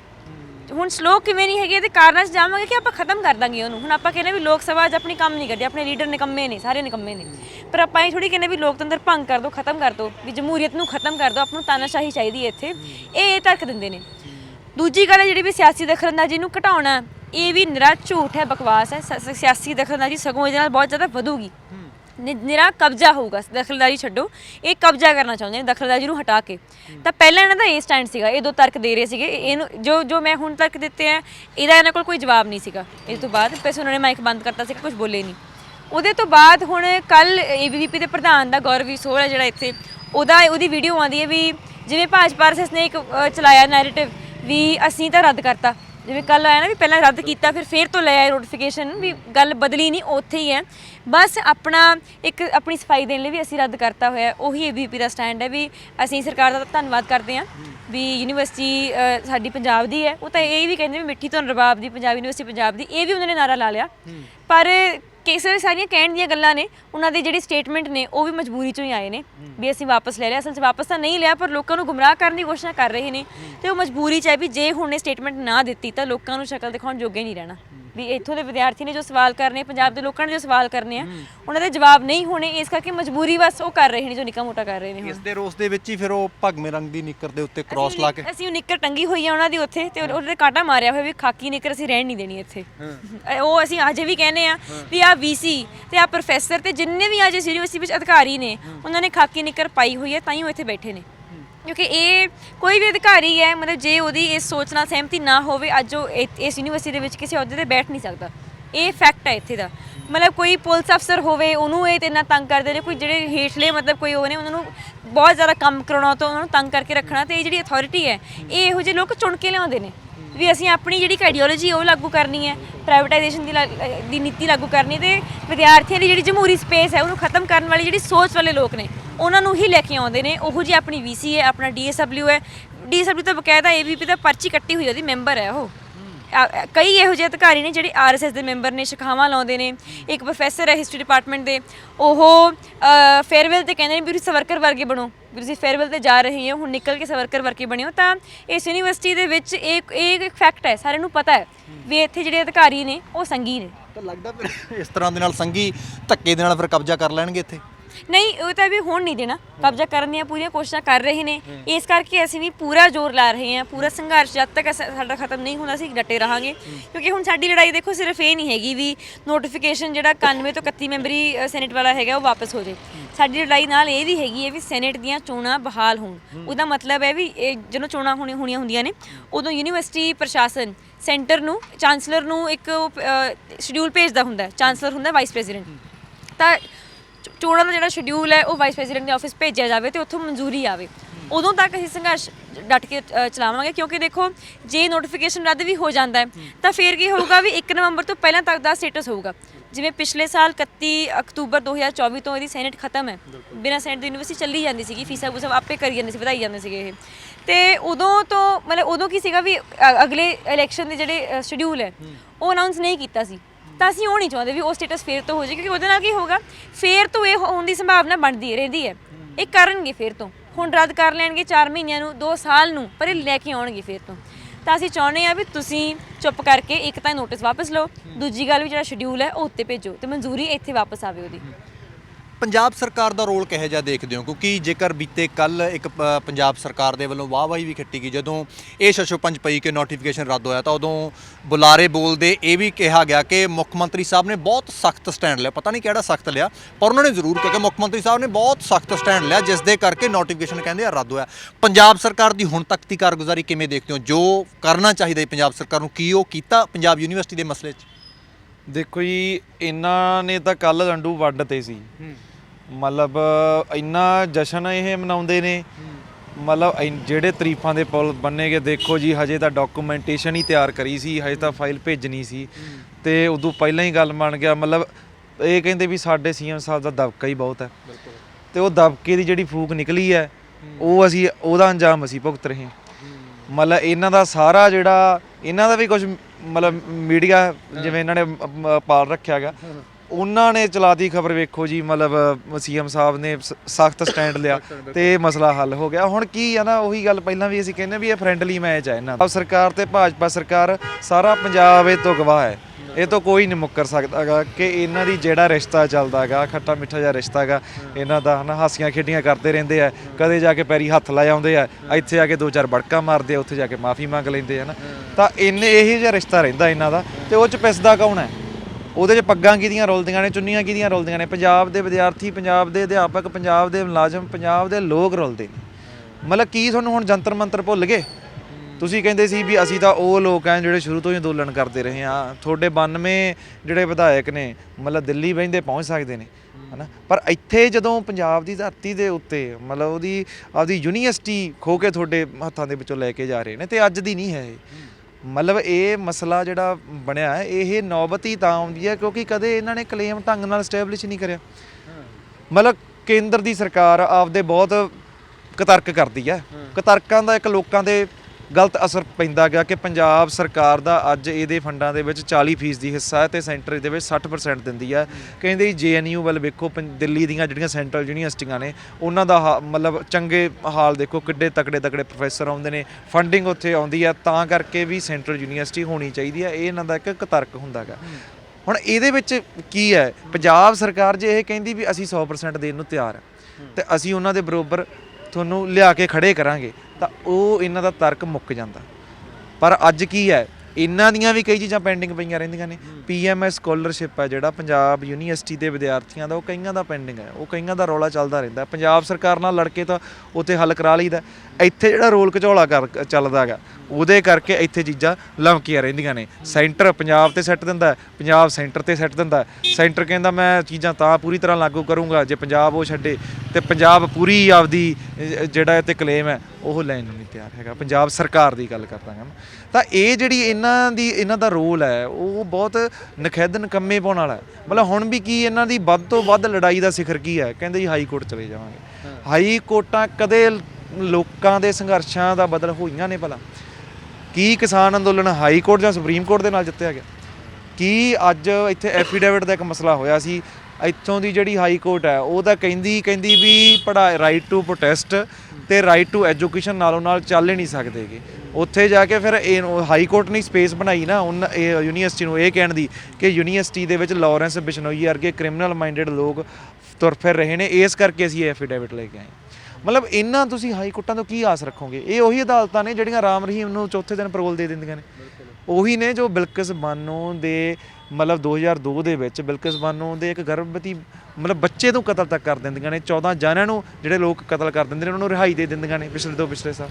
ਹੁਣ ਸਲੋ ਕਿਵੇਂ ਨਹੀਂ ਹੈਗੇ, ਇਹਦੇ ਕਾਰਨਾਂ 'ਚ ਜਾਵਾਂਗੇ ਕਿ ਆਪਾਂ ਖਤਮ ਕਰ ਦਾਂਗੇ ਉਹਨੂੰ। ਹੁਣ ਆਪਾਂ ਕਹਿੰਦੇ ਵੀ ਲੋਕ ਸਭਾ 'ਚ ਆਪਣੀ ਕੰਮ ਨਹੀਂ ਕਰਦੇ, ਆਪਣੇ ਲੀਡਰ ਨਿਕੰਮੇ ਨੇ, ਸਾਰੇ ਨਿਕੰਮੇ ਨੇ। ਪਰ ਆਪਾਂ ਇਹ ਥੋੜੀ ਕਹਿੰਦੇ ਵੀ ਲੋਕਤੰਤਰ ਭੰਗ ਕਰ ਦਿਓ ਖਤਮ ਕਰ ਦਿਓ ਵੀ ਜਮਹੂਰੀਅਤ ਨੂੰ ਖਤਮ ਕਰ ਦਿਓ ਆਪਾਂ ਨੂੰ ਤਾਨਾਸ਼ਾਹੀ ਚਾਹੀਦੀ ਹੈ ਇੱਥੇ। ਇਹ ਇਹ ਤਰਕ ਦਿੰਦੇ ਨੇ। ਦੂਜੀ ਗੱਲ ਹੈ ਜਿਹੜੀ ਵੀ ਸਿਆਸੀ ਦਖਲਅੰਦਾਜ਼ੀ ਨੂੰ ਘਟਾਉਣਾ, ਇਹ ਵੀ ਨਿਰਾ ਝੂਠ ਹੈ, ਬਕਵਾਸ ਹੈ। ਸਿਆਸੀ ਦਖਲਅੰਦਾਜ਼ੀ ਸਗੋਂ ਇਹਦੇ ਨਾਲ ਬਹੁਤ ਜ਼ਿਆਦਾ ਵਧੂਗੀ। ਨਿ- ਨਿਰਾ ਕਬਜ਼ਾ ਹੋਊਗਾ ਦਖਲਦਾਰੀ ਛੱਡੋ। ਇਹ ਕਬਜ਼ਾ ਕਰਨਾ ਚਾਹੁੰਦੇ ਨੇ ਦਖਲਦਾਰੀ ਨੂੰ ਹਟਾ ਕੇ। ਤਾਂ ਪਹਿਲਾਂ ਇਹਨਾਂ ਦਾ ਇਹ ਸਟੈਂਡ ਸੀਗਾ ਇਹ ਦੋ ਤਰਕ ਦੇ ਰਹੇ ਸੀਗੇ। ਇਹ- ਇਹਨੂੰ ਜੋ ਜੋ ਮੈਂ ਹੁਣ ਤੱਕ ਦਿੱਤੇ ਆ ਇਹਦਾ ਇਹਨਾਂ ਕੋਲ ਕੋਈ ਜਵਾਬ ਨਹੀਂ ਸੀਗਾ। ਇਸ ਤੋਂ ਬਾਅਦ ਪੈਸੇ ਉਹਨਾਂ ਨੇ ਮਾਈਕ ਬੰਦ ਕਰਤਾ ਸੀ ਕੁਝ ਬੋਲੇ ਨਹੀਂ। ਉਹਦੇ ਤੋਂ ਬਾਅਦ ਹੁਣ ਕੱਲ ਏਬੀਵੀਪੀ ਦੇ ਪ੍ਰਧਾਨ ਦਾ ਗੌਰਵੀ ਸੋਹਲ ਹੈ ਜਿਹੜਾ ਇੱਥੇ ਉਹਦਾ ਉਹਦੀ ਵੀਡੀਓ ਆਉਂਦੀ ਹੈ ਵੀ ਜਿਵੇਂ ਭਾਜਪਾ ਆਰਐਸਐਸ ਨੇ ਇੱਕ ਅ, ਚਲਾਇਆ ਨੈਰੇਟਿਵ ਵੀ ਅਸੀਂ ਤਾਂ ਰੱਦ ਕਰਤਾ। ਜਿਵੇਂ ਕੱਲ ਆਇਆ ਨਾ ਵੀ ਪਹਿਲਾਂ ਰੱਦ ਕੀਤਾ ਫਿਰ ਫੇਰ ਤੋਂ ਲੈ ਆਏ ਨੋਟੀਫਿਕੇਸ਼ਨ ਵੀ ਗੱਲ ਬਦਲੀ ਨਹੀਂ ਉੱਥੇ ਹੀ ਹੈ। ਬਸ ਆਪਣਾ ਇੱਕ ਆਪਣੀ ਸਫ਼ਾਈ ਦੇਣ ਲਈ ਵੀ ਅਸੀਂ ਰੱਦ ਕਰਤਾ ਹੋਇਆ। ਉਹੀ ਏਬੀਪੀ ਦਾ ਸਟੈਂਡ ਹੈ ਵੀ ਅਸੀਂ ਸਰਕਾਰ ਦਾ ਧੰਨਵਾਦ ਕਰਦੇ ਹਾਂ ਵੀ ਯੂਨੀਵਰਸਿਟੀ ਅ, ਸਾਡੀ ਪੰਜਾਬ ਦੀ ਹੈ। ਉਹ ਤਾਂ ਇਹ ਵੀ ਕਹਿੰਦੇ ਵੀ ਮਿੱਠੀ ਤੋਂ ਰਬਾਬ ਦੀ ਪੰਜਾਬ ਯੂਨੀਵਰਸਿਟੀ ਪੰਜਾਬ ਦੀ ਇਹ ਵੀ ਉਹਨਾਂ ਨੇ ਨਾਰਾ ਲਾ ਲਿਆ। ਪਰ ਕੇਸਰ ਸਾਰੀਆਂ ਕਹਿਣ ਦੀਆਂ ਗੱਲਾਂ ਨੇ, ਉਹਨਾਂ ਦੇ ਜਿਹੜੇ ਸਟੇਟਮੈਂਟ ਨੇ, ਉਹ ਵੀ ਮਜਬੂਰੀ ਚੋਂ ਹੀ ਆਏ ਨੇ ਵੀ ਅਸੀਂ ਵਾਪਸ ਲੈ ਲਿਆ। ਅਸਲ 'ਚ ਵਾਪਸ ਤਾਂ ਨਹੀਂ ਲਿਆ, ਪਰ ਲੋਕਾਂ ਨੂੰ ਗੁੰਮਰਾਹ ਕਰਨ ਦੀ ਕੋਸ਼ਿਸ਼ ਕਰ ਰਹੇ ਨੇ ਤੇ ਉਹ ਮਜਬੂਰੀ 'ਚ ਹੈ ਵੀ ਜੇ ਹੁਣ ਇਹ ਸਟੇਟਮੈਂਟ ਨਾ ਦਿੱਤੀ ਤਾਂ ਲੋਕਾਂ ਨੂੰ ਸ਼ਕਲ ਦਿਖਾਉਣ ਜੋਗੇ ਨਹੀਂ ਰਹਿਣਾ। ਵੀ ਇੱਥੋਂ ਦੇ ਵਿਦਿਆਰਥੀ ਨੇ ਜੋ ਸਵਾਲ ਕਰਨੇ ਪੰਜਾਬ ਦੇ ਲੋਕਾਂ ਨੇ ਜੋ ਸਵਾਲ ਕਰਨੇ ਆ ਉਹਨਾਂ ਦੇ ਜਵਾਬ ਨਹੀਂ ਹੋਣੇ ਇਸ ਕਰਕੇ ਮਜਬੂਰੀ ਬਸ ਉਹ ਕਰ ਰਹੇ ਨੇ ਜੋ ਨਿੱਕਾ ਮੋਟਾ ਕਰ ਰਹੇ ਨੇ ਹੁਣ। ਇਸ ਦੇ ਰੋਸ ਦੇ ਵਿੱਚ ਹੀ ਫਿਰ ਉਹ ਭਗਵੇਂ ਰੰਗ ਦੀ ਨਿੱਕਰ ਦੇ ਉੱਤੇ ਕ੍ਰਾਸ ਲਾ ਕੇ ਅਸੀਂ ਉਹ ਨਿੱਕਰ ਟੰਗੀ ਹੋਈ ਆ ਉਹਨਾਂ ਦੀ ਉੱਥੇ ਤੇ ਉਹਦੇ ਤੇ ਕਾਂਟਾ ਮਾਰਿਆ ਹੋਇਆ ਵੀ ਖਾਕੀ ਨਿੱਕਰ ਅਸੀਂ ਰਹਿਣ ਨਹੀਂ ਦੇਣੀ ਇੱਥੇ। ਉਹ ਅਸੀਂ ਅਜੇ ਵੀ ਕਹਿੰਦੇ ਆ ਵੀ ਆ ਵੀਸੀ ਤੇ ਆ ਪ੍ਰੋਫੈਸਰ ਤੇ ਜਿੰਨੇ ਵੀ ਅੱਜ ਇਸ ਯੂਨੀਵਰਸਿਟੀ ਵਿੱਚ ਅਧਿਕਾਰੀ ਨੇ ਉਹਨਾਂ ਨੇ ਖਾਕੀ ਨਿੱਕਰ ਪਾਈ ਹੋਈ ਹੈ ਤਾਂ ਹੀ ਉਹ ਇੱਥੇ ਬੈਠੇ ਨੇ। ਕਿਉਂਕਿ ਇਹ ਕੋਈ ਵੀ ਅਧਿਕਾਰੀ ਹੈ, ਮਤਲਬ ਜੇ ਉਹਦੀ ਇਸ ਸੋਚ ਨਾਲ ਸਹਿਮਤੀ ਨਾ ਹੋਵੇ, ਅੱਜ ਉਹ ਇ- ਇਸ ਯੂਨੀਵਰਸਿਟੀ ਦੇ ਵਿੱਚ ਕਿਸੇ ਅਹੁਦੇ ਤੇ ਬੈਠ ਨਹੀਂ ਸਕਦਾ। ਇਹ ਫੈਕਟ ਹੈ ਇੱਥੇ ਦਾ। ਮਤਲਬ ਕੋਈ ਪੁਲਿਸ ਅਫਸਰ ਹੋਵੇ, ਉਹਨੂੰ ਇਹ ਤੇ ਇੰਨਾ ਤੰਗ ਕਰਦੇ ਨੇ, ਕੋਈ ਜਿਹੜੇ ਹੇਠਲੇ ਮਤਲਬ ਕੋਈ ਉਹ ਨੇ, ਉਹਨਾਂ ਨੂੰ ਬਹੁਤ ਜ਼ਿਆਦਾ ਕੰਮ ਕਰਾਉਣਾ, ਤੋਂ ਉਹਨਾਂ ਨੂੰ ਤੰਗ ਕਰਕੇ ਰੱਖਣਾ, ਤੇ ਇਹ ਜਿਹੜੀ ਅਥਾਰਟੀ ਹੈ, ਇਹ ਇਹੋ ਜਿਹੇ ਲੋਕ ਚੁਣ ਕੇ ਲਿਆਉਂਦੇ ਨੇ। ਵੀ ਅਸੀਂ ਆਪਣੀ ਜਿਹੜੀ ਆਈਡੀਓਲੋਜੀ ਉਹ ਲਾਗੂ ਕਰਨੀ ਹੈ ਪ੍ਰਾਈਵੇਟਾਈਜੇਸ਼ਨ ਦੀ ਲਾ- ਦੀ ਨੀਤੀ ਲਾਗੂ ਕਰਨੀ ਹੈ ਤੇ ਵਿਦਿਆਰਥੀਆਂ ਦੀ ਜਿਹੜੀ ਜਮਹੂਰੀ ਸਪੇਸ ਹੈ, ਉਹਨੂੰ ਖਤਮ ਕਰਨ ਵਾਲੀ ਜਿਹੜੀ ਸੋਚ ਵਾਲੇ ਲੋਕ ਨੇ, ਉਹਨਾਂ ਨੂੰ ਹੀ ਲੈ ਕੇ ਆਉਂਦੇ ਨੇ। ਉਹੋ ਜੀ ਆਪਣੀ ਵੀਸੀ ਹੈ, ਆਪਣਾ ਡੀਐਸਡਬਲਿਊ ਹੈ। ਡੀਐਸਡਬਲਿਊ ਤਾਂ ਬਕਾਇਦਾ ਏਬੀਪੀ ਦਾ ਪਰਚੀ ਕੱਟੀ ਹੋਈ ਉਹਦੀ ਮੈਂਬਰ ਹੈ ਉਹ। ਆ- ਕਈ ਇਹੋ ਜਿਹੇ ਅਧਿਕਾਰੀ ਨੇ ਜਿਹੜੇ ਆਰਐਸਐਸ ਦੇ ਮੈਂਬਰ ਨੇ, ਸ਼ਿਖਾਵਾਂ ਲਾਉਂਦੇ ਨੇ। ਇੱਕ ਪ੍ਰੋਫੈਸਰ ਹੈ ਹਿਸਟਰੀ ਡਿਪਾਰਟਮੈਂਟ ਦੇ। ਉਹ ਫੇਅਰਵੈਲ ਤੇ ਕਹਿੰਦੇ ਨੇ ਵੀ ਤੁਸੀਂ ਸਵਰਕਰ ਵਰਗੇ ਬਣੋ। ਤੁਸੀਂ ਫੇਅਰਵੈਲ ਤੇ ਜਾ ਰਹੇ ਹੋ, ਹੁਣ ਨਿਕਲ ਕੇ ਸਵਰਕਰ ਵਰਗੇ ਬਣਿਓ ਤਾਂ ਇਸ ਯੂਨੀਵਰਸਿਟੀ ਦੇ ਵਿੱਚ ਇਹ ਇਹ ਇੱਕ ਫੈਕਟ ਹੈ, ਸਾਰਿਆਂ ਨੂੰ ਪਤਾ ਹੈ ਵੀ ਇੱਥੇ ਜਿਹੜੇ ਅਧਿਕਾਰੀ ਨੇ, ਉਹ ਸੰਗੀ ਨੇ। ਤਾਂ ਲੱਗਦਾ ਫਿਰ ਇਸ ਤਰ੍ਹਾਂ ਦੇ ਨਾਲ ਸੰਗੀ ਧੱਕੇ ਦੇ ਨਾਲ ਫਿਰ ਕਬਜ਼ਾ ਕਰ ਲੈਣਗੇ ਇੱਥੇ? ਨਹੀਂ ਉਹ ਤਾਂ ਵੀ ਹੋਣ ਨਹੀਂ ਦੇਣਾ। ਕਬਜ਼ਾ ਕਰਨ ਦੀਆਂ ਪੂਰੀਆਂ ਕੋਸ਼ਿਸ਼ਾਂ ਕਰ ਰਹੇ ਨੇ। ਇਸ ਕਰਕੇ ਅਸੀਂ ਵੀ ਪੂਰਾ ਜ਼ੋਰ ਲਾ ਰਹੇ ਹਾਂ। ਪੂਰਾ ਸੰਘਰਸ਼ ਜਦ ਤੱਕ ਅਸ- ਸਾਡਾ ਖਤਮ ਨਹੀਂ ਹੁੰਦਾ ਅਸੀਂ ਡਟੇ ਰਹਾਂਗੇ। ਕਿਉਂਕਿ ਹੁਣ ਸਾਡੀ ਲੜਾਈ ਦੇਖੋ ਸਿਰਫ ਇਹ ਨਹੀਂ ਹੈਗੀ ਵੀ ਨੋਟੀਫਿਕੇਸ਼ਨ ਜਿਹੜਾ 91 ਤੋਂ 31 ਮੈਂਬਰੀ ਅ, ਸੈਨੇਟ ਵਾਲਾ ਹੈਗਾ ਉਹ ਵਾਪਸ ਹੋ ਜੇ ਸਾਡੀ ਲੜਾਈ ਨਾਲ ਇਹ ਵੀ ਹੈਗੀ ਹੈ ਵੀ ਸੈਨੇਟ ਦੀਆਂ ਚੋਣਾਂ ਬਹਾਲ ਹੋਣ। ਉਹਦਾ ਮਤਲਬ ਹੈ ਵੀ ਇਹ ਜਦੋਂ ਚੋਣਾਂ ਹੋਣੀ ਹੋਣੀਆਂ ਹੁੰਦੀਆਂ ਨੇ ਉਦੋਂ ਯੂਨੀਵਰਸਿਟੀ ਪ੍ਰਸ਼ਾਸਨ ਸੈਂਟਰ ਨੂੰ ਚਾਂਸਲਰ ਨੂੰ ਇੱਕ ਸ਼ਡਿਊਲ ਭੇਜਦਾ ਹੁੰਦਾ ਚਾਂਸਲਰ ਹੁੰਦਾ ਵਾਈਸ ਪ੍ਰੈਜ਼ੀਡੈਂਟ ਤਾਂ ਚੋਣਾਂ ਦਾ ਜਿਹੜਾ ਸ਼ਡਿਊਲ ਹੈ ਉਹ ਵਾਈਸ ਪ੍ਰੈਜ਼ੀਡੈਂਟ ਦੇ ਆਫਿਸ ਭੇਜਿਆ ਜਾਵੇ ਤੇ ਉੱਥੋਂ ਮਨਜ਼ੂਰੀ ਆਵੇ। ਉਦੋਂ ਤੱਕ ਅਸੀਂ ਸੰਘਰਸ਼ ਡਟ ਕੇ ਚਲਾਵਾਂਗੇ ਕਿਉਂਕਿ ਦੇਖੋ ਜੇ ਨੋਟੀਫਿਕੇਸ਼ਨ ਰੱਦ ਵੀ ਹੋ ਜਾਂਦਾ ਹੈ ਤਾਂ ਫਿਰ ਕੀ ਹੋਊਗਾ ਵੀ 1 ਨਵੰਬਰ ਤੋਂ ਪਹਿਲਾਂ ਤੱਕ ਦਾ ਸਟੇਟਸ ਹੋਊਗਾ। ਜਿਵੇਂ ਪਿਛਲੇ ਸਾਲ 31 ਅਕਤੂਬਰ 2024 ਤੋਂ ਇਹਦੀ ਸੈਨੇਟ ਖਤਮ ਹੈ। ਬਿਨਾਂ ਸੈਨੇਟ ਦੀ ਯੂਨੀਵਰਸਿਟੀ ਚੱਲੀ ਜਾਂਦੀ ਸੀਗੀ ਫੀਸਾਂ ਫੂਸਾਂ ਆਪੇ ਕਰੀ ਜਾਂਦੇ ਸੀ ਵਧਾਈ ਜਾਂਦੇ ਸੀਗੇ ਇਹ। ਤੇ ਉਦੋਂ ਤੋਂ ਮਤਲਬ ਉਦੋਂ ਕੀ ਸੀਗਾ ਵੀ ਅਗਲੇ ਇਲੈਕਸ਼ਨ ਦੇ ਜਿਹੜੇ ਸ਼ਡਿਊਲ ਹੈ ਉਹ ਅਨਾਉਂਸ ਨਹੀਂ ਕੀਤਾ ਸੀ। ਤਾਂ ਅਸੀਂ ਉਹ ਨਹੀਂ ਚਾਹੁੰਦੇ ਵੀ ਉਹ ਸਟੇਟਸ ਫੇਰ ਤੋਂ ਹੋ ਜਾਏ, ਕਿਉਂਕਿ ਉਹਦੇ ਨਾਲ ਕੀ ਹੋਊਗਾ? ਫੇਰ ਤੋਂ ਇਹ ਹੋਣ ਦੀ ਸੰਭਾਵਨਾ ਬਣਦੀ ਰਹਿੰਦੀ ਹੈ। ਇਹ ਕਰਨਗੇ ਫੇਰ ਤੋਂ। ਹੁਣ ਰੱਦ ਕਰ ਲੈਣਗੇ 4 ਮਹੀਨਿਆਂ ਨੂੰ 2 ਸਾਲ ਨੂੰ, ਪਰ ਇਹ ਲੈ ਕੇ ਆਉਣਗੇ ਫੇਰ ਤੋਂ। ਤਾਂ ਅਸੀਂ ਚਾਹੁੰਦੇ ਆ ਵੀ ਤੁਸੀਂ ਚੁੱਪ ਕਰਕੇ ਇੱਕ ਤਾਂ ਨੋਟਿਸ ਵਾਪਸ ਲਓ। ਦੂਜੀ ਗੱਲ ਵੀ ਜਿਹੜਾ ਸ਼ਡਿਊਲ ਹੈ, ਉਹ ਉੱਤੇ ਭੇਜੋ ਤੇ ਮਨਜ਼ੂਰੀ ਇੱਥੇ ਵਾਪਸ ਆਵੇ ਉਹਦੀ। ਪੰਜਾਬ ਸਰਕਾਰ ਦਾ ਰੋਲ ਕਿਹੋ ਜਿਹਾ ਦੇਖਦੇ ਹੋ? ਕਿਉਂਕਿ ਜੇਕਰ ਬੀਤੇ ਕੱਲ ਇੱਕ ਪ- ਪੰਜਾਬ ਸਰਕਾਰ ਦੇ ਵੱਲੋਂ ਵਾਹਵਾਹੀ ਵੀ ਖੱਟੀ ਗਈ ਜਦੋਂ ਇਹ ਸ਼ਸ਼ੋ ਪੰਜ ਪਈ ਕਿ ਨੋਟੀਫਿਕੇਸ਼ਨ ਰੱਦ ਹੋਇਆ ਤਾਂ ਉਦੋਂ ਬੁਲਾਰੇ ਬੋਲਦੇ ਇਹ ਵੀ ਕਿਹਾ ਗਿਆ ਕਿ ਮੁੱਖ ਮੰਤਰੀ ਸਾਹਿਬ ਨੇ ਬਹੁਤ ਸਖਤ ਸਟੈਂਡ ਲਿਆ। ਪਤਾ ਨਹੀਂ ਕਿਹੜਾ ਸਖਤ ਲਿਆ ਪਰ ਉਹਨਾਂ ਨੇ ਜ਼ਰੂਰ ਕਿਹਾ ਕਿ ਮੁੱਖ ਮੰਤਰੀ ਸਾਹਿਬ ਨੇ ਬਹੁਤ ਸਖਤ ਸਟੈਂਡ ਲਿਆ ਜਿਸ ਦੇ ਕਰਕੇ ਨੋਟੀਫਿਕੇਸ਼ਨ ਕਹਿੰਦੇ ਆ ਰੱਦ ਹੋਇਆ। ਪੰਜਾਬ ਸਰਕਾਰ ਦੀ ਹੁਣ ਤੱਕ ਦੀ ਕਾਰਗੁਜ਼ਾਰੀ ਕਿਵੇਂ ਦੇਖਦੇ ਹੋ? ਜੋ ਕਰਨਾ ਚਾਹੀਦਾ ਹੈ ਪੰਜਾਬ ਸਰਕਾਰ ਨੂੰ ਕੀ ਉਹ ਕੀਤਾ ਪੰਜਾਬ ਯੂਨੀਵਰਸਿਟੀ ਦੇ ਮਸਲੇ 'ਚ? ਦੇਖੋ ਜੀ ਇਹਨਾਂ ਨੇ ਤਾਂ ਕੱਲ ਰੰਡੂ ਵੱਡ ਤੇ ਸੀ। ਮਤਲਬ ਇੰਨਾ ਜਸ਼ਨ ਇਹ ਮਨਾਉਂਦੇ ਨੇ। ਮਤਲਬ ਇਨ- ਜਿਹੜੇ ਤਰੀਫਾਂ ਦੇ ਪੁਲ ਬੰਨੇਗੇ ਦੇਖੋ ਜੀ ਹਜੇ ਤਾਂ ਡਾਕੂਮੈਂਟੇਸ਼ਨ ਹੀ ਤਿਆਰ ਕਰੀ ਸੀ ਹਜੇ ਤਾਂ ਫਾਈਲ ਭੇਜਣੀ ਸੀ। ਤੇ ਉਦੋਂ ਪਹਿਲਾਂ ਹੀ ਗੱਲ ਬਣ ਗਿਆ ਮਤਲਬ ਇਹ ਕਹਿੰਦੇ ਵੀ ਸਾਡੇ ਸੀਐਮ ਸਾਹਿਬ ਦਾ ਦਬਕਾ ਹੀ ਬਹੁਤ ਹੈ। ਤੇ ਉਹ ਦਬਕੇ ਦੀ ਜਿਹੜੀ ਫੂਕ ਨਿਕਲੀ ਹੈ ਉਹ ਅਸੀਂ ਉਹਦਾ ਅੰਜਾਮ ਅਸੀਂ ਭੁਗਤ ਰਹੇ ਹਾਂ। ਮਤਲਬ ਇਹਨਾਂ ਦਾ ਸਾਰਾ ਜਿਹੜਾ ਇਹਨਾਂ ਦਾ ਵੀ ਕੁਝ ਮਤਲਬ ਮੀਡੀਆ ਜਿਵੇਂ ਇਹਨਾਂ ਨੇ ਅਮ, ਅਮ, ਪਾਲ ਰੱਖਿਆਗਾ ਉਹਨਾਂ ਨੇ ਚਲਾਤੀ ਖਬਰ, ਵੇਖੋ ਜੀ, ਮਤਲਬ, ਸੀਐਮ ਸਾਹਿਬ ਨੇ ਸਖਤ ਸਟੈਂਡ ਲਿਆ ਤੇ ਮਸਲਾ ਹੱਲ ਹੋ ਗਿਆ। ਹੁਣ ਕੀ ਆ ਨਾ, ਉਹੀ ਗੱਲ ਪਹਿਲਾਂ ਵੀ ਅਸੀਂ ਕਹਿੰਦੇ ਵੀ ਇਹ ਫਰੈਂਡਲੀ ਮੈਚ ਹੈ ਇਹਨਾਂ ਦਾ। ਸਰਕਾਰ ਤੇ ਭਾਜਪਾ ਸਰਕਾਰ ਸਾਰਾ ਪੰਜਾਬ ਇਹ ਤੋਂ ਗਵਾਹ ਹੈ। ਇਹ ਤੋਂ ਕੋਈ ਨਹੀਂ ਮੁੱਕਰ ਸਕਦਾਗਾ ਕਿ ਇਹਨਾਂ ਦੀ ਜਿਹੜਾ ਰਿਸ਼ਤਾ ਚੱਲਦਾਗਾ, ਖੱਟਾ ਮਿੱਠਾ ਜਿਹਾ ਰਿਸ਼ਤਾਗਾ, ਇਹਨਾਂ ਦਾ ਹਨਾ, ਹਾਸੀਆਂ ਖੇਡੀਆਂ ਕਰਦੇ ਰਹਿੰਦੇ ਆ, ਕਦੇ ਜਾ ਕੇ ਪੈਰੀ ਹੱਥ ਲਾ ਜਾਂਦੇ ਆ, ਇੱਥੇ ਆ ਕੇ ਦੋ ਚਾਰ ਬੜਕਾ ਮਾਰਦੇ ਆ, ਉੱਥੇ ਜਾ ਕੇ ਮਾਫੀ ਮੰਗ ਲੈਂਦੇ ਆ ਨਾ ਤਾਂ ਇੰਨੇ, ਇਹੀ ਜਿਹਾ ਰਿਸ਼ਤਾ ਰਹਿੰਦਾ ਇਹਨਾਂ ਦਾ ਤੇ ਉਹ ਚ ਪਿਸਦਾ ਕੌਣ ਹੈ? ਉਹਦੇ 'ਚ ਪੱਗਾਂ ਕਿਹਦੀਆਂ ਰੁਲਦੀਆਂ ਨੇ, ਚੁੰਨੀਆਂ ਕਿਹਦੀਆਂ ਰੁਲਦੀਆਂ ਨੇ? ਪੰਜਾਬ ਦੇ ਵਿਦਿਆਰਥੀ, ਪੰਜਾਬ ਦੇ ਅਧਿਆਪਕ, ਪੰਜਾਬ ਦੇ ਮੁਲਾਜ਼ਮ, ਪੰਜਾਬ ਦੇ ਲੋਕ ਰੁਲਦੇ ਨੇ। ਮਤਲਬ ਕੀ ਤੁਹਾਨੂੰ ਹੁਣ ਜੰਤਰ ਮੰਤਰ ਭੁੱਲ ਗਏ? ਤੁਸੀਂ ਕਹਿੰਦੇ ਸੀ ਵੀ ਅਸੀਂ ਤਾਂ ਉਹ ਲੋਕ ਆਂ ਜਿਹੜੇ ਸ਼ੁਰੂ ਤੋਂ ਹੀ ਅੰਦੋਲਨ ਕਰਦੇ ਰਹੇ ਆ ਤੁਹਾਡੇ 92 ਜਿਹੜੇ ਵਿਧਾਇਕ ਨੇ, ਮਤਲਬ ਦਿੱਲੀ ਬੈਂਦੇ ਪਹੁੰਚ ਸਕਦੇ ਨੇ, ਹਨਾ? ਪਰ ਇੱਥੇ ਜਦੋਂ ਪੰਜਾਬ ਦੀ ਧਰਤੀ ਦੇ ਉੱਤੇ, ਮਤਲਬ ਉਹਦੀ ਆਪਦੀ ਯੂਨੀਵਰਸਿਟੀ ਖੋ ਕੇ ਤੁਹਾਡੇ ਹੱਥਾਂ ਦੇ ਵਿੱਚੋਂ ਲੈ ਕੇ ਜਾ ਰਹੇ ਨੇ, ਤੇ ਅੱਜ ਦੀ ਨਹੀਂ ਹੈ ਇਹ। ਮਤਲਬ ਇਹ ਮਸਲਾ ਜਿਹੜਾ ਬਣਿਆ ਹੈ ਇਹ ਨੌਬਤ ਤਾਂ ਆਉਂਦੀ ਹੈ ਕਿਉਂਕਿ ਕਦੇ ਇਹਨਾਂ ਨੇ ਕਲੇਮ ਢੰਗ ਨਾਲ ਸਟੈਬਲਿਸ਼ ਨਹੀਂ ਕਰਿਆ। ਮਤਲਬ ਕੇਂਦਰ ਦੀ ਸਰਕਾਰ ਆਪਦੇ ਬਹੁਤ ਕਤਰਕ ਕਰਦੀ ਹੈ। ਕਤਰਕਾਂ ਦਾ ਇੱਕ ਲੋਕਾਂ ਦੇ ਗਲਤ ਅਸਰ ਪੈਂਦਾ ਗਿਆ ਕਿ ਪੰਜਾਬ ਸਰਕਾਰ ਦਾ ਅੱਜ ਇਹਦੇ ਫੰਡਾਂ ਦੇ ਵਿੱਚ 40% ਦੀ ਹਿੱਸਾ ਹੈ ਤੇ ਸੈਂਟਰ ਇਹਦੇ ਵਿੱਚ 60% ਦਿੰਦੀ ਹੈ। ਕਹਿੰਦੇ ਜੀ ਜੇਐਨਯੂ ਵੱਲ ਵੇਖੋ, ਪੰ- ਦਿੱਲੀ ਦੀਆਂ ਜਿਹੜੀਆਂ ਸੈਂਟਰਲ ਯੂਨੀਵਰਸਿਟੀਆਂ ਨੇ, ਉਹਨਾਂ ਦਾ ਹਾ- ਮਤਲਬ ਚੰਗੇ ਹਾਲ ਦੇਖੋ, ਕਿੱਡੇ ਤਕੜੇ ਤਕੜੇ ਪ੍ਰੋਫੈਸਰ ਆਉਂਦੇ ਨੇ ਫੰਡਿੰਗ ਉੱਥੇ ਆਉਂਦੀ ਹੈ, ਤਾਂ ਕਰਕੇ ਵੀ ਸੈਂਟਰਲ ਯੂਨੀਵਰਸਿਟੀ ਹੋਣੀ ਚਾਹੀਦੀ ਹੈ, ਇਹ ਇਹਨਾਂ ਦਾ ਇੱਕ ਕਤਰਕ ਹੁੰਦਾਗਾ ਹੁਣ ਇਹਦੇ ਵਿੱਚ ਕੀ ਹੈ? ਪੰਜਾਬ ਸਰਕਾਰ ਜੇ ਇਹ ਕਹਿੰਦੀ ਵੀ ਅਸੀਂ 100% ਦੇਣ ਨੂੰ ਤਿਆਰ ਹਾਂ, ਤੇ ਅਸੀਂ ਉਹਨਾਂ ਦੇ ਬਰੋਬਰ ਤੁਹਾਨੂੰ ਲਿਆ ਕੇ ਖੜੇ ਕਰਾਂਗੇ ਤਾਂ ਉਹ ਇਹਨਾਂ ਦਾ ਤਰਕ ਮੁੱਕ ਜਾਂਦਾ। ਪਰ ਅੱਜ ਕੀ ਹੈ? ਇਹਨਾਂ ਦੀਆਂ ਵੀ ਕਈ ਚੀਜ਼ਾਂ ਪੈਂਡਿੰਗ ਪਈਆਂ ਰਹਿੰਦੀਆਂ ਨੇ। ਪੀਐਮਐਸ ਸਕਾਲਰਸ਼ਿਪ ਹੈ ਜਿਹੜਾ ਪੰਜਾਬ ਯੂਨੀਵਰਸਿਟੀ ਦੇ ਵਿਦਿਆਰਥੀਆਂ ਦਾ ਉਹ ਕਈਆਂ ਦਾ ਪੈਂਡਿੰਗ ਹੈ ਉਹ ਕਈਆਂ ਦਾ ਰੌਲਾ ਚੱਲਦਾ ਰਹਿੰਦਾ। ਪੰਜਾਬ ਸਰਕਾਰ ਨਾਲ ਲੜ ਕੇ ਤਾਂ ਉੱਥੇ ਹੱਲ ਕਰਾ ਲਈਦਾ। ਇੱਥੇ ਜਿਹੜਾ ਰੋਲ ਘਚੋਲਾ ਕਰ ਚੱਲਦਾ ਹੈਗਾ ਉਹਦੇ ਕਰਕੇ ਇੱਥੇ ਚੀਜ਼ਾਂ ਲਮਕੀਆਂ ਰਹਿੰਦੀਆਂ ਨੇ। ਸੈਂਟਰ ਪੰਜਾਬ ਤੇ ਸੈੱਟ ਦਿੰਦਾ ਪੰਜਾਬ ਸੈਂਟਰ ਤੇ ਸੈੱਟ ਦਿੰਦਾ। ਸੈਂਟਰ ਕਹਿੰਦਾ ਮੈਂ ਚੀਜ਼ਾਂ ਤਾਂ ਪੂਰੀ ਤਰ੍ਹਾਂ ਲਾਗੂ ਕਰੂੰਗਾ ਜੇ ਪੰਜਾਬ ਉਹ ਛੱਡੇ ਤੇ ਪੰਜਾਬ ਪੂਰੀ ਆਪਦੀ ਜਿਹੜਾ ਤੇ ਕਲੇਮ ਹੈ ਉਹ ਲੈਣ ਨੂੰ ਨਹੀਂ ਤਿਆਰ ਹੈਗਾ। ਪੰਜਾਬ ਸਰਕਾਰ ਦੀ ਗੱਲ ਕਰਦਾ ਹਾਂ। ਤਾਂ ਇਹ ਜਿਹੜੀ ਇਹਨਾਂ ਦੀ ਇਹਨਾਂ ਦਾ ਰੋਲ ਹੈ ਉਹ ਬਹੁਤ ਨਖਿੱਧ ਨਕੰਮੇ ਪਾਉਣ ਵਾਲਾ ਹੈ। ਮਤਲਬ ਹੁਣ ਵੀ ਕੀ ਇਹਨਾਂ ਦੀ ਵੱਧ ਤੋਂ ਵੱਧ ਲੜਾਈ ਦਾ ਸਿਖਰ ਕੀ ਹੈ? ਕਹਿੰਦੇ ਜੀ ਹਾਈ ਕੋਰਟ ਚਲੇ ਜਾਵਾਂਗੇ। ਹਾਈ ਕੋਰਟਾਂ ਕਦੇ ਲੋਕਾਂ ਦੇ ਸੰਘਰਸ਼ਾਂ ਦਾ ਬਦਲ ਹੋਈਆਂ ਨੇ ਭਲਾ? ਕੀ ਕਿਸਾਨ ਅੰਦੋਲਨ ਹਾਈ ਕੋਰਟ ਜਾਂ ਸੁਪਰੀਮ ਕੋਰਟ ਦੇ ਨਾਲ ਜਿੱਤਿਆ ਗਿਆ? ਕੀ ਅੱਜ ਇੱਥੇ ਐਫੀਡੇਵਿਟ ਦਾ ਇੱਕ ਮਸਲਾ ਹੋਇਆ ਸੀ? ਇੱਥੋਂ ਦੀ ਜਿਹੜੀ ਹਾਈ ਕੋਰਟ ਹੈ ਉਹ ਤਾਂ ਕਹਿੰਦੀ ਕਹਿੰਦੀ ਵੀ ਪੜਾ ਰਾਈਟ ਟੂ ਪ੍ਰੋਟੈਸਟ ਤੇ ਰਾਈਟ ਟੂ ਐਜੂਕੇਸ਼ਨ ਨਾਲੋਂ ਨਾਲ ਚੱਲ ਹੀ ਨਹੀਂ ਸਕਦੇਗੇ ਉੱਥੇ ਜਾ ਕੇ ਫਿਰ ਇਹ ਹਾਈ ਕੋਰਟ ਨੇ ਸਪੇਸ ਬਣਾਈ ਨਾ, ਉਹਨਾਂ ਇਹ ਯੂਨੀਵਰਸਿਟੀ ਨੂੰ ਇਹ ਕਹਿਣ ਦੀ ਕਿ ਯੂਨੀਵਰਸਿਟੀ ਦੇ ਵਿੱਚ ਲਾਰੈਂਸ ਬਿਸ਼ਨੋਈ ਵਰਗੇ ਕ੍ਰਿਮੀਨਲ ਮਾਈਂਡਡ ਲੋਕ ਤੁਰ ਫਿਰ ਰਹੇ ਨੇ। ਇਸ ਕਰਕੇ ਅਸੀਂ ਇਹ ਐਫੀਡੇਵਿਟ ਲੈ ਕੇ ਆਏ। ਮਤਲਬ ਇਹਨਾਂ ਤੁਸੀਂ ਹਾਈ ਕੋਰਟਾਂ ਤੋਂ ਕੀ ਆਸ ਰੱਖੋਗੇ? ਇਹ ਉਹੀ ਅਦਾਲਤਾਂ ਨੇ ਜਿਹੜੀਆਂ ਰਾਮ ਰਹੀਮ ਨੂੰ ਚੌਥੇ ਦਿਨ ਪਰੋਲ ਦੇ ਦਿੰਦੀਆਂ ਨੇ। ਉਹੀ ਨੇ ਜੋ ਬਿਲਕਿਸ ਬਾਨੋ ਦੇ ਮਤਲਬ 2002 ਦੇ ਵਿੱਚ ਬਿਲਕਿਸ ਬਾਨੋ ਦੇ ਇੱਕ ਗਰਭਵਤੀ ਮਤਲਬ ਬੱਚੇ ਤੋਂ ਕਤਲ ਤੱਕ ਕਰ ਦਿੰਦੀਆਂ ਨੇ 14 ਜਾਣਿਆਂ ਨੂੰ ਜਿਹੜੇ ਲੋਕ ਕਤਲ ਕਰ ਦਿੰਦੇ ਨੇ ਉਹਨਾਂ ਨੂੰ ਰਿਹਾਈ ਦੇ ਦਿੰਦੀਆਂ ਨੇ ਪਿਛਲੇ ਤੋਂ ਪਿਛਲੇ ਸਾਲ।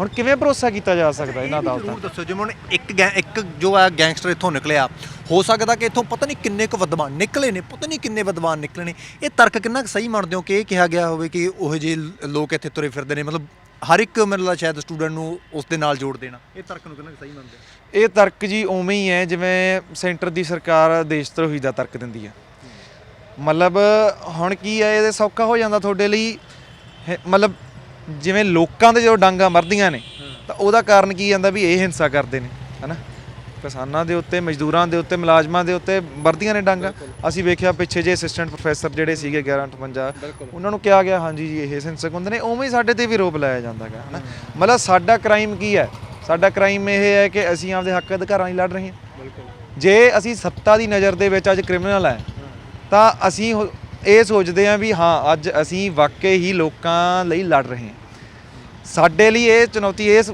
ਹੁਣ ਕਿਵੇਂ ਭਰੋਸਾ ਕੀਤਾ ਜਾ ਸਕਦਾ ਇਹਨਾਂ ਅਦਾਲਤਾਂ ਜ਼ਰੂਰ ਦੱਸੋ ਜਿਵੇਂ ਹੁਣ ਇੱਕ ਇੱਕ ਜੋ ਹੈ ਗੈਂਗਸਟਰ ਇੱਥੋਂ ਨਿਕਲਿਆ ਹੋ ਸਕਦਾ ਕਿ ਇੱਥੋਂ ਪਤਾ ਨਹੀਂ ਕਿੰਨੇ ਕੁ ਵਿਦਵਾਨ ਨਿਕਲੇ ਨੇ ਪਤਾ ਨਹੀਂ ਕਿੰਨੇ ਵਿਦਵਾਨ ਨਿਕਲੇ ਨੇ। ਇਹ ਤਰਕ ਕਿੰਨਾ ਕੁ ਸਹੀ ਮੰਨਦੇ ਹੋ ਕਿ ਇਹ ਕਿਹਾ ਗਿਆ ਹੋਵੇ ਕਿ ਉਹ ਜਿਹੇ ਲ- ਲੋਕ ਇੱਥੇ ਤੁਰੇ ਫਿਰਦੇ ਨੇ ਮਤਲਬ ਹਰ ਇੱਕ ਲੱਗਦਾ ਸ਼ਾਇਦ ਸਟੂਡੈਂਟ ਨੂੰ ਉਸ ਦੇ ਨਾਲ ਜੋੜ ਦੇਣਾ। ਇਹ ਤਰਕ ਨੂੰ ਕਿੰਨਾ ਕੁ ਸਹੀ ਮੰਨਦੇ ਹੋ? ਇਹ ਤਰਕ ਜੀ ਉਵੇਂ ਹੀ ਹੈ ਜਿਵੇਂ ਸੈਂਟਰ ਦੀ ਸਰਕਾਰ ਦੇਸ਼ ਧਰੋਹੀ ਦਾ ਤਰਕ ਦਿੰਦੀ ਹੈ। ਮਤਲਬ ਹੁਣ ਕੀ ਹੈ ਇਹਦੇ ਸੌਖਾ ਹੋ ਜਾਂਦਾ ਤੁਹਾਡੇ ਲਈ? ਹੈ- ਮਤਲਬ ਜਿਵੇਂ ਲੋਕਾਂ ਦੇ ਜਦੋਂ ਡਾਂਗਾ ਮਰਦੀਆਂ ਨੇ ਤਾਂ ਉਹਦਾ ਕਾਰਨ ਕੀ ਜਾਂਦਾ ਵੀ ਇਹ ਹਿੰਸਾ ਕਰਦੇ ਨੇ ਹਨਾ? ਕਿਸਾਨਾਂ ਦੇ ਉੱਤੇ ਮਜ਼ਦੂਰਾਂ ਦੇ ਉੱਤੇ ਮੁਲਾਜ਼ਮਾਂ ਦੇ ਉੱਤੇ ਵਰਦੀਆਂ ਨੇ ਡਾਂਗਾ। ਅਸੀਂ ਵੇਖਿਆ ਪਿੱਛੇ ਜੇ ਅਸਿਸਟੈਂਟ ਪ੍ਰੋਫੈਸਰ ਜਿਹੜੇ ਸੀਗੇ 1158 ਉਹਨਾਂ ਨੂੰ ਕਿਹਾ ਗਿਆ ਹਾਂਜੀ ਜੀ ਇਹ ਹਿੰਸਕ ਹੁੰਦੇ ਨੇ ਉਵੇਂ ਹੀ ਸਾਡੇ ਤੇ ਵੀ ਰੋਪ ਲਾਇਆ ਜਾਂਦਾ ਹੈ ਹਨਾ? ਮਤਲਬ ਸਾਡਾ ਕ੍ਰਾਈਮ ਕੀ ਹੈ? ਸਾਡਾ ਕ੍ਰਾਈਮ ਇਹ ਹੈ ਕਿ ਅਸੀਂ ਆਪਦੇ ਹੱਕ ਅਧਿਕਾਰਾਂ ਲਈ ਲੜ ਰਹੇ ਹਾਂ। ਜੇ ਅਸੀਂ ਸੱਤਾ ਦੀ ਨਜ਼ਰ ਦੇ ਵਿੱਚ ਅੱਜ ਕ੍ਰਿਮੀਨਲ ਹੈ ਤਾਂ ਅਸੀਂ ਹੋ- ਇਹ ਸੋਚਦੇ ਹਾਂ ਵੀ ਹਾਂ ਅੱਜ ਅਸੀਂ ਵਾਕਈ ਹੀ ਲੋਕਾਂ ਲਈ ਲੜ ਰਹੇ ਹਾਂ। ਸਾਡੇ ਲਈ ਇਹ ਚੁਣੌਤੀ ਇਸ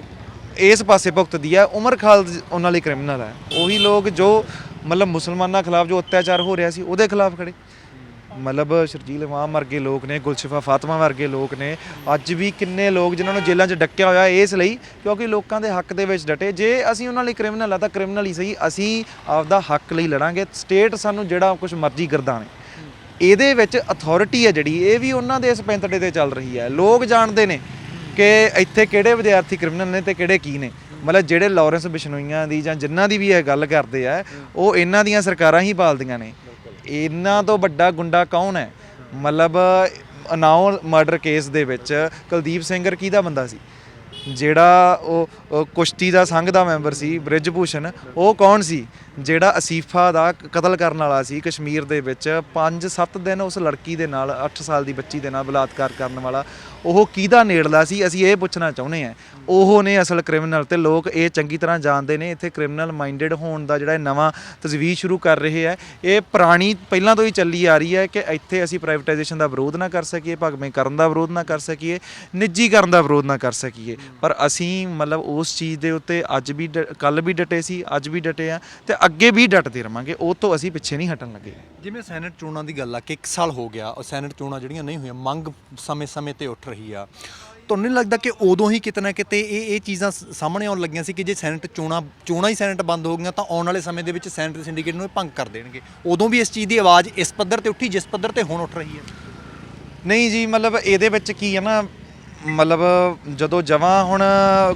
ਇਸ ਪਾਸੇ ਭੁਗਤਦੀ ਹੈ ਉਮਰ ਖਾਲਦ ਉਹਨਾਂ ਲਈ ਕ੍ਰਿਮੀਨਲ ਹੈ। ਉਹੀ ਲੋਕ ਜੋ ਮਤਲਬ ਮੁਸਲਮਾਨਾਂ ਖਿਲਾਫ ਜੋ ਅਤਿਆਚਾਰ ਹੋ ਰਿਹਾ ਸੀ ਉਹਦੇ ਖਿਲਾਫ ਖੜੇ। ਮਤਲਬ ਸ਼ਰਜੀਲ ਇਮਾਮ ਵਰਗੇ ਲੋਕ ਨੇ, ਗੁਲਸ਼ਿਫਾ ਫਾਤਮਾ ਵਰਗੇ ਲੋਕ ਨੇ, ਅੱਜ ਵੀ ਕਿੰਨੇ ਲੋਕ ਜਿਨ੍ਹਾਂ ਨੂੰ ਜੇਲ੍ਹਾਂ 'ਚ ਡੱਕਿਆ ਹੋਇਆ ਇਸ ਲਈ, ਕਿਉਂਕਿ ਲੋਕਾਂ ਦੇ ਹੱਕ ਦੇ ਵਿੱਚ ਡਟੇ। ਜੇ ਅਸੀਂ ਉਹਨਾਂ ਲਈ ਕ੍ਰਿਮੀਨਲ ਆ, ਤਾਂ ਕ੍ਰਿਮੀਨਲ ਹੀ ਸਹੀ। ਅਸੀਂ ਆਪਦਾ ਹੱਕ ਲਈ ਲੜਾਂਗੇ। ਸਟੇਟ ਸਾਨੂੰ ਜਿਹੜਾ ਕੁਝ ਮਰਜ਼ੀ ਗਰਦਾਵੇ ਇਹਦੇ ਵਿੱਚ ਅਥਾਰਟੀ ਹੈ ਜਿਹੜੀ, ਇਹ ਵੀ ਉਹਨਾਂ ਦੇ ਇਸ ਪੈਂਤੜੇ ਤੇ ਚੱਲ ਰਹੀ ਹੈ ਲੋਕ ਜਾਣਦੇ ਨੇ ਕਿ ਇੱਥੇ ਕਿਹੜੇ ਵਿਦਿਆਰਥੀ ਕ੍ਰਿਮੀਨਲ ਨੇ ਤੇ ਕਿਹੜੇ ਕੀ ਨੇ। ਮਤਲਬ ਜਿਹੜੇ ਲਾਰੈਂਸ ਬਿਸ਼ਨੋਈਆਂ ਦੀ ਜਾਂ ਜਿਨ੍ਹਾਂ ਦੀ ਵੀ ਇਹ ਗੱਲ ਕਰਦੇ ਆ, ਉਹ ਇਹਨਾਂ ਦੀਆਂ ਸਰਕਾਰਾਂ ਹੀ ਪਾਲਦੀਆਂ ਨੇ। ਇਹਨਾਂ ਤੋਂ ਵੱਡਾ ਗੁੰਡਾ ਕੌਣ ਹੈ? ਮਤਲਬ ਅਨਾਉ ਮਰਡਰ ਕੇਸ ਦੇ ਵਿੱਚ ਕੁਲਦੀਪ ਸਿੰਘਰ ਕਿਹਦਾ ਬੰਦਾ ਸੀ? ਜਿਹੜਾ ਉਹ ਕੁਸ਼ਤੀ ਦਾ ਸੰਘ ਦਾ ਮੈਂਬਰ ਸੀ, ਬ੍ਰਿਜਭੂਸ਼ਣ, ਉਹ ਕੌਣ ਸੀ? ਜਿਹੜਾ ਅਸੀਫਾ ਦਾ ਕਤਲ ਕਰਨ ਵਾਲਾ ਸੀ ਕਸ਼ਮੀਰ ਦੇ ਵਿੱਚ 5-7 ਦਿਨ ਉਸ ਲੜਕੀ ਦੇ ਨਾਲ 8 ਸਾਲ ਦੀ ਬੱਚੀ ਦੇ ਨਾਲ ਬਲਾਤਕਾਰ ਕਰਨ ਵਾਲਾ, ਉਹ ਕਿਹਦਾ ਨੇੜਲਾ ਸੀ? ਅਸੀਂ ਇਹ ਪੁੱਛਣਾ ਚਾਹੁੰਦੇ ਹਾਂ। ਉਹ ਨੇ ਅਸਲ ਕ੍ਰਿਮੀਨਲ ਤੇ ਲੋਕ ਇਹ ਚੰਗੀ ਤਰ੍ਹਾਂ ਜਾਣਦੇ ਨੇ, ਇੱਥੇ ਕ੍ਰਿਮੀਨਲ ਮਾਈਂਡਡ ਹੋਣ ਦਾ ਜਿਹੜਾ ਨਵਾਂ ਤਜਵੀਜ਼ ਸ਼ੁਰੂ ਕਰ ਰਹੇ ਹੈ। ਇਹ ਪੁਰਾਣੀ ਪਹਿਲਾਂ ਤੋਂ ਹੀ ਚੱਲੀ ਆ ਰਹੀ ਹੈ ਕਿ ਇੱਥੇ ਅਸੀਂ ਪ੍ਰਾਈਵੇਟਾਈਜੇਸ਼ਨ ਦਾ ਵਿਰੋਧ ਨਾ ਕਰ ਸਕੀਏ ਭਗਵੇਂ ਕਰਨ ਦਾ ਵਿਰੋਧ ਨਾ ਕਰ ਸਕੀਏ, ਨਿੱਜੀਕਰਨ ਦਾ ਵਿਰੋਧ ਨਾ ਕਰ ਸਕੀਏ। ਪਰ ਅਸੀਂ ਮਤਲਬ ਉਸ ਚੀਜ਼ ਦੇ ਉੱਤੇ ਅੱਜ ਵੀ ਕੱਲ ਵੀ ਡਟੇ ਸੀ, ਅੱਜ ਵੀ ਡਟੇ ਆ ਤੇ ਅੱਗੇ ਵੀ ਡਟਦੇ ਰਵਾਂਗੇ ਉਹ ਤੋਂ ਅਸੀਂ ਪਿੱਛੇ ਨਹੀਂ ਹਟਣ ਲੱਗੇ। ਜਿਵੇਂ ਸੈਨੇਟ ਚੋਣਾਂ ਦੀ ਗੱਲ ਆ ਕਿ 1 ਸਾਲ ਹੋ ਗਿਆ ਉਹ ਸੈਨੇਟ ਚੋਣਾਂ ਜਿਹੜੀਆਂ ਨਹੀਂ ਹੋਈਆਂ ਮੰਗ ਸਮੇਂ-ਸਮੇਂ ਤੇ ਉੱਠ ਰਹੀ ਆ। ਤੁਹਾਨੂੰ ਨਹੀਂ ਲੱਗਦਾ ਕਿ ਉਦੋਂ ਹੀ ਕਿਤੇ ਨਾ ਕਿਤੇ ਇਹ ਇਹ ਚੀਜ਼ਾਂ ਸਾਹਮਣੇ ਆਉਣ ਲੱਗੀਆਂ ਸੀ ਕਿ ਜੇ ਸੈਨੇਟ ਚੋਣਾਂ ਚੋਣਾਂ ਹੀ ਸੈਨੇਟ ਬੰਦ ਹੋ ਗਈਆਂ ਤਾਂ ਆਉਣ ਵਾਲੇ ਸਮੇਂ ਦੇ ਵਿੱਚ ਸੈਨੇਟ ਸਿੰਡੀਕੇਟ ਨੂੰ ਇਹ ਭੰਗ ਕਰ ਦੇਣਗੇ। ਉਦੋਂ ਵੀ ਇਸ ਚੀਜ਼ ਦੀ ਆਵਾਜ਼ ਇਸ ਪੱਧਰ ਤੇ ਉੱਠੀ ਜਿਸ ਪੱਧਰ ਤੇ ਹੁਣ ਉੱਠ ਰਹੀ ਹੈ? ਨਹੀਂ ਜੀ ਮਤਲਬ ਇਹਦੇ ਵਿੱਚ ਕੀ ਹੈ ਨਾ ਮਤਲਬ ਜਦੋਂ ਜਮਾਂ ਹੁਣ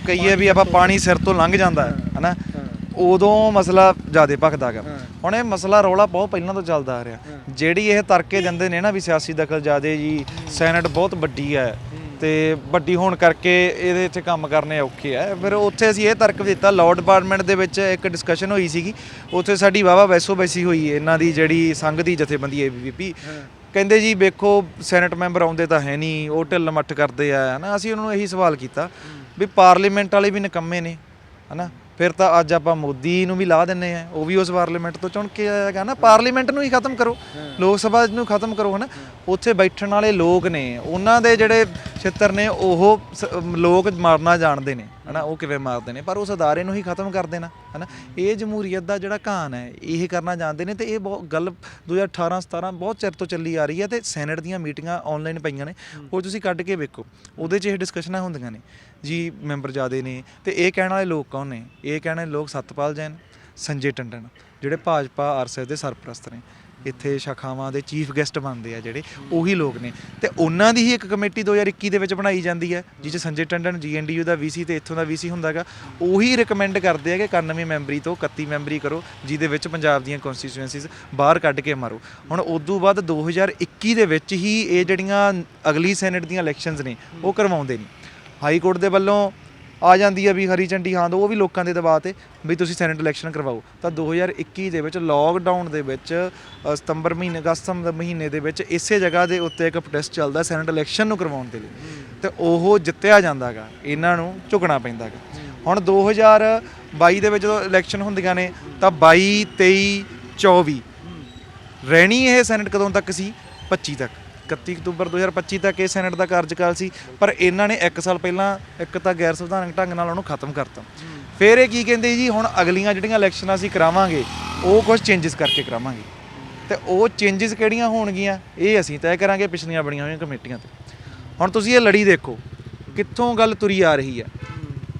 ਕਹੀਏ ਵੀ ਆਪਾਂ ਪਾਣੀ ਸਿਰ ਤੋਂ ਲੰਘ ਜਾਂਦਾ ਹੈ ਹਨਾ? ਉਦੋਂ ਮਸਲਾ ਜ਼ਿਆਦਾ ਭਖਦਾ ਗਾ। ਹੁਣ ਇਹ ਮਸਲਾ ਰੌਲਾ ਬਹੁਤ ਪਹਿਲਾਂ ਤੋਂ ਚੱਲਦਾ ਆ ਰਿਹਾ। ਜਿਹੜੀ ਇਹ ਤਰਕੇ ਦਿੰਦੇ ਨੇ ਨਾ ਵੀ ਸਿਆਸੀ ਦਖਲ ਜ਼ਿਆਦੇ ਜੀ ਸੈਨੇਟ ਬਹੁਤ ਵੱਡੀ ਹੈ। ਤੇ ਵੱਡੀ ਹੋਣ ਕਰਕੇ ਇਹਦੇ ਇੱਥੇ ਕੰਮ ਕਰਨੇ ਔਖੇ ਆ। ਫਿਰ ਉੱਥੇ ਅਸੀਂ ਇਹ ਤਰਕ ਦਿੱਤਾ ਲਾਅ ਡਿਪਾਰਟਮੈਂਟ ਦੇ ਵਿੱਚ ਇੱਕ ਡਿਸਕਸ਼ਨ ਹੋਈ ਸੀਗੀ। ਉੱਥੇ ਸਾਡੀ ਵਾਵਾ ਵੈਸੋ ਵੈਸੀ ਹੋਈ ਇਹਨਾਂ ਦੀ ਜਿਹੜੀ ਸੰਘ ਦੀ ਜਥੇਬੰਦੀ ਏਬੀਵੀਪੀ ਕਹਿੰਦੇ ਜੀ ਵੇਖੋ ਸੈਨੇਟ ਮੈਂਬਰ ਆਉਂਦੇ ਤਾਂ ਹੈ ਨਹੀਂ ਉਹ ਢਿੱਲ ਮੱਠ ਕਰਦੇ ਆ ਹਨਾ? ਅਸੀਂ ਉਹਨਾਂ ਨੂੰ ਇਹੀ ਸਵਾਲ ਕੀਤਾ ਵੀ ਪਾਰਲੀਮੈਂਟ ਵਾਲੇ ਵੀ ਨਿਕੰਮੇ ਨੇ ਹਨਾ? ਫਿਰ ਤਾਂ ਅੱਜ ਆਪਾਂ ਮੋਦੀ ਨੂੰ ਵੀ ਲਾ ਦਿੰਨੇ ਆ ਉਹ ਵੀ ਉਸ ਪਾਰਲੀਮੈਂਟ ਤੋਂ ਚੁਣ ਕੇ ਆਇਆ ਆਏਗਾ ਨਾ। ਪਾਰਲੀਮੈਂਟ ਨੂੰ ਹੀ ਖਤਮ ਕਰੋ, ਲੋਕ ਸਭਾ ਨੂੰ ਖਤਮ ਕਰੋ, ਹਨਾ। ਉੱਥੇ ਬੈਠਣ ਵਾਲੇ ਲੋਕ ਨੇ, ਉਹਨਾਂ ਦੇ ਜਿਹੜੇ ਛਿੱਤਰ ਨੇ, ਉਹ ਸ- ਲੋਕ ਮਾਰਨਾ ਜਾਣਦੇ ਨੇ। ਹਨਾ ਉਹ ਕਿਵੇਂ ਮਾਰਦੇ ਨੇ? ਪਰ ਉਸ ਅਦਾਰੇ ਨੂੰ ਹੀ ਖਤਮ ਕਰ ਦੇਣਾ ਹਨਾ? ਇਹ ਜਮਹੂਰੀਅਤ ਦਾ ਜਿਹੜਾ ਕਹਾਣ ਹੈ ਇਹ ਕਰਨਾ ਜਾਣਦੇ ਨੇ ਤੇ ਇਹ ਬਹੁਤ ਗੱਲ 2018 17 ਬਹੁਤ ਚਿਰ ਤੋਂ ਚੱਲੀ ਆ ਰਹੀ ਹੈ ਤੇ ਸੈਨੇਟ ਦੀਆਂ ਮੀਟਿੰਗਾਂ ਆਨਲਾਈਨ ਪਈਆਂ ਨੇ। ਉਹ ਤੁਸੀਂ ਕੱਢ ਕੇ ਵੇਖੋ ਉਹਦੇ 'ਚ ਇਹ ਡਿਸਕਸ਼ਨਾਂ ਹੁੰਦੀਆਂ ਨੇ। ਜੀ ਮੈਂਬਰ ਜਿਆਦੇ ਨੇ ਤੇ ਇਹ ਕਹਿਣ ਵਾਲੇ ਲੋਕ ਕੌਣ ਨੇ? ਇਹ ਕਹਿਣ ਵਾਲੇ ਲੋਕ ਸਤਪਾਲ ਜੈਨ ਸੰਜੇ ਟੰਡਨ ਜਿਹੜੇ ਭਾਜਪਾ ਆਰਐਸਐਸ ਦੇ ਸਰਪ੍ਰਸਤ ਨੇ। ਇੱਥੇ ਸ਼ਾਖਾਵਾਂ ਦੇ ਚੀਫ ਗੈਸਟ ਬਣਦੇ ਆ ਜਿਹੜੇ, ਉਹੀ ਲੋਕ ਨੇ। ਤੇ ਉਹਨਾਂ ਦੀ ਹੀ ਇੱਕ ਕਮੇਟੀ 2021 ਦੇ ਵਿੱਚ ਬਣਾਈ ਜਾਂਦੀ ਹੈ, ਜਿਸ 'ਚ ਸੰਜੇ ਟੰਡਨ ਜੀਐਨਡੀਯੂ ਦਾ ਵੀਸੀ ਤੇ ਇੱਥੋਂ ਦਾ ਵੀਸੀ ਹੁੰਦਾਗਾ। ਉਹੀ ਰეკਮੈਂਡ ਕਰਦੇ ਆ ਕਿ 91 ਮੈਂਬਰੀ ਤੋਂ 31 ਮੈਂਬਰੀ ਕਰੋ, ਜਿਹਦੇ ਵਿੱਚ ਪੰਜਾਬ ਦੀਆਂ ਕਨਸਟੀਚੁਐਂਸੀਜ਼ ਬਾਹਰ ਕੱਢ ਕੇ ਮਾਰੋ। ਹੁਣ ਉਦੋਂ ਬਾਅਦ 2021 ਦੇ ਵਿੱਚ ਹੀ ਇਹ ਜਿਹੜੀਆਂ ਅਗਲੀ ਸੈਨੇਟ ਦੀਆਂ ਇਲੈਕਸ਼ਨਸ ਨੇ, ਉਹ ਕਰਵਾਉਂਦੇ ਨੇ। ਹਾਈ ਕੋਰਟ ਦੇ ਵੱਲੋਂ ਆ ਜਾਂਦੀ ਹੈ ਵੀ ਹਰੀ ਝੰਡੀ ਹਾਂ ਦੋ ਉਹ ਵੀ ਲੋਕਾਂ ਦੇ ਦਬਾਅ ਤੇ ਵੀ ਤੁਸੀਂ ਸੈਨੇਟ ਇਲੈਕਸ਼ਨ ਕਰਵਾਓ। ਤਾਂ 2021 ਦੇ ਵਿੱਚ ਲੋਕਡਾਊਨ ਦੇ ਵਿੱਚ ਅ, ਸਤੰਬਰ ਮਹੀਨੇ ਅਗਸਤ ਦੇ ਮਹੀਨੇ ਦੇ ਵਿੱਚ ਇਸੇ ਜਗ੍ਹਾ ਦੇ ਉੱਤੇ ਇੱਕ ਪ੍ਰੋਟੈਸਟ ਚੱਲਦਾ ਸੈਨੇਟ ਇਲੈਕਸ਼ਨ ਨੂੰ ਕਰਵਾਉਣ ਦੇ ਲਈ। ਤੇ ਉਹ ਜਿੱਤਿਆ ਜਾਂਦਾਗਾ ਇਹਨਾਂ ਨੂੰ ਝੁਕਣਾ ਪੈਂਦਾਗਾ। ਹੁਣ 2022 ਦੇ ਵਿੱਚ ਜਦੋਂ ਇਲੈਕਸ਼ਨ ਹੁੰਦੀਆਂ ਨੇ ਤਾਂ 22 23 24 ਰਹਿਣੀ ਇਹ ਸੈਨੇਟ ਕਦੋਂ ਤੱਕ ਸੀ? 25 ਤੱਕ। 31 ਅਕਤੂਬਰ 2025 ਤੱਕ ਇਹ ਸੈਨੇਟ ਦਾ ਕਾਰਜਕਾਲ ਸੀ, ਪਰ ਇਹਨਾਂ ਨੇ 1 ਸਾਲ ਪਹਿਲਾਂ ਇੱਕ ਤਾਂ ਗੈਰ ਸੰਵਿਧਾਨਕ ਢੰਗ ਨਾਲ ਉਹਨੂੰ ਖਤਮ ਕਰਤਾ। ਫਿਰ ਇਹ ਕੀ ਕਹਿੰਦੇ ਜੀ, ਹੁਣ ਅਗਲੀਆਂ ਜਿਹੜੀਆਂ ਇਲੈਕਸ਼ਨਾਂ ਅਸੀਂ ਕਰਾਵਾਂਗੇ, ਉਹ ਕੁਝ ਚੇਂਜਸ ਕਰਕੇ ਕਰਾਵਾਂਗੇ। ਤੇ ਉਹ ਚੇਂਜਸ ਕਿਹੜੀਆਂ ਹੋਣਗੀਆਂ, ਇਹ ਅਸੀਂ ਤੈਅ ਕਰਾਂਗੇ ਪਿਛਲੀਆਂ ਬਣੀਆਂ ਹੋਈਆਂ ਕਮੇਟੀਆਂ ਤੇ। ਹੁਣ ਤੁਸੀਂ ਇਹ ਲੜੀ ਦੇਖੋ, ਕਿੱਥੋਂ ਗੱਲ ਤੁਰੀ ਆ ਰਹੀ ਹੈ?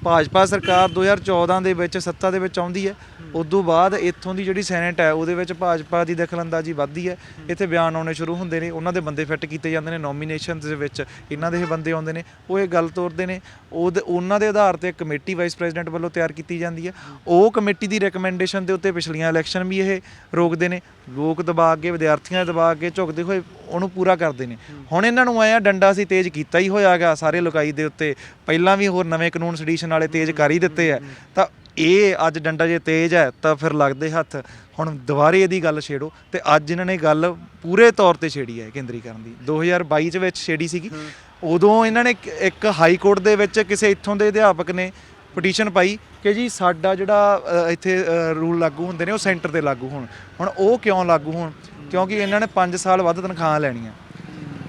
ਭਾਜਪਾ ਸਰਕਾਰ 2014 ਦੇ ਵਿੱਚ, ਸੱਤਾ ਦੇ ਵਿੱਚ ਆਉਂਦੀ ਹੈ ਉਦੋਂ ਬਾਅਦ ਇੱਥੋਂ ਦੀ ਜਿਹੜੀ ਸੈਨੇਟ ਹੈ, ਉਹਦੇ ਵਿੱਚ ਭਾਜਪਾ ਦੀ ਦਖਲਅੰਦਾਜ਼ੀ ਵੱਧਦੀ ਹੈ। ਇੱਥੇ ਬਿਆਨ ਆਉਣੇ ਸ਼ੁਰੂ ਹੁੰਦੇ ਨੇ, ਉਹਨਾਂ ਦੇ ਬੰਦੇ ਫਿੱਟ ਕੀਤੇ ਜਾਂਦੇ ਨੇ ਨੋਮੀਨੇਸ਼ਨਸ ਦੇ ਵਿੱਚ। ਇਹਨਾਂ ਦੇ ਇਹ ਬੰਦੇ ਆਉਂਦੇ ਨੇ, ਉਹ ਇਹ ਗੱਲ ਤੋਰਦੇ ਨੇ। ਉਹਦੇ- ਉਹਨਾਂ ਦੇ ਆਧਾਰ ਤੇ ਕਮੇਟੀ ਵਾਈਸ ਪ੍ਰੈਜ਼ੀਡੈਂਟ ਵੱਲੋਂ ਤਿਆਰ ਕੀਤੀ ਜਾਂਦੀ ਹੈ। ਉਹ ਕਮੇਟੀ ਦੀ ਰეკਮੈਂਡੇਸ਼ਨ ਦੇ ਉੱਤੇ ਪਿਛਲੀਆਂ ਇਲੈਕਸ਼ਨ ਵੀ ਇਹ ਰੋਕਦੇ ਨੇ। ਲੋਕ ਦਬਾ ਕੇ, ਵਿਦਿਆਰਥੀਆਂ ਦੇ ਦਬਾ ਕੇ ਝੁਕਦੇ ਹੋਏ ਉਹਨੂੰ ਪੂਰਾ ਕਰਦੇ ਨੇ। ਹੁਣ ਇਹਨਾਂ ਨੂੰ ਆਇਆ ਡੰਡਾ ਸੀ, ਤੇਜ਼ ਕੀਤਾ ਹੀ ਹੋਇਆਗਾ ਸਾਰੇ ਲੋਕਾਈ ਦੇ ਉੱਤੇ। ਪਹਿਲਾਂ ਵੀ ਹੋਰ ਨਵੇਂ ਕਾਨੂੰਨ ਸਡੀਸ਼ਨ ਵਾਲੇ ਤੇਜ਼ ਕਰ ਹੀ ਦਿੱਤੇ ਆ। ਤਾਂ ਇਹ ਅੱਜ ਡੰਡਾ ਜੇ ਤੇਜ਼ ਹੈ, ਤਾਂ ਫਿਰ ਲੱਗਦੇ ਹੱਥ। ਹੁਣ ਦੁਬਾਰੇ ਇਹਦੀ ਗੱਲ ਛੇੜੋ, ਤੇ ਅੱਜ ਇਹਨਾਂ ਨੇ ਗੱਲ ਪੂਰੇ ਤੌਰ ਤੇ ਛੇੜੀ ਹੈ ਕੇਂਦਰੀਕਰਨ ਦੀ। 2022 ਚ ਵਿੱਚ ਛੇੜੀ ਸੀਗੀ। ਉਦੋਂ ਇਹਨਾਂ ਨੇ ਇੱਕ- ਹਾਈ ਕੋਰਟ ਦੇ ਵਿੱਚ ਕਿਸੇ ਇੱਥੋਂ ਦੇ ਅਧਿਆਪਕ ਨੇ ਪਟੀਸ਼ਨ ਪਾਈ ਕਿ ਜੀ ਸਾਡਾ ਜਿਹੜਾ ਇੱਥੇ ਰੂਲ ਲਾਗੂ ਹੁੰਦੇ ਨੇ, ਉਹ ਸੈਂਟਰ ਤੇ ਲਾਗੂ ਹੋਣ। ਹੁਣ ਉਹ ਕਿਉਂ ਲਾਗੂ ਹੋਣ? ਕਿਉਂਕਿ ਇਹਨਾਂ ਨੇ 5 ਸਾਲ ਵੱਧ ਤਨਖਾਹ ਲੈਣੀਆਂ।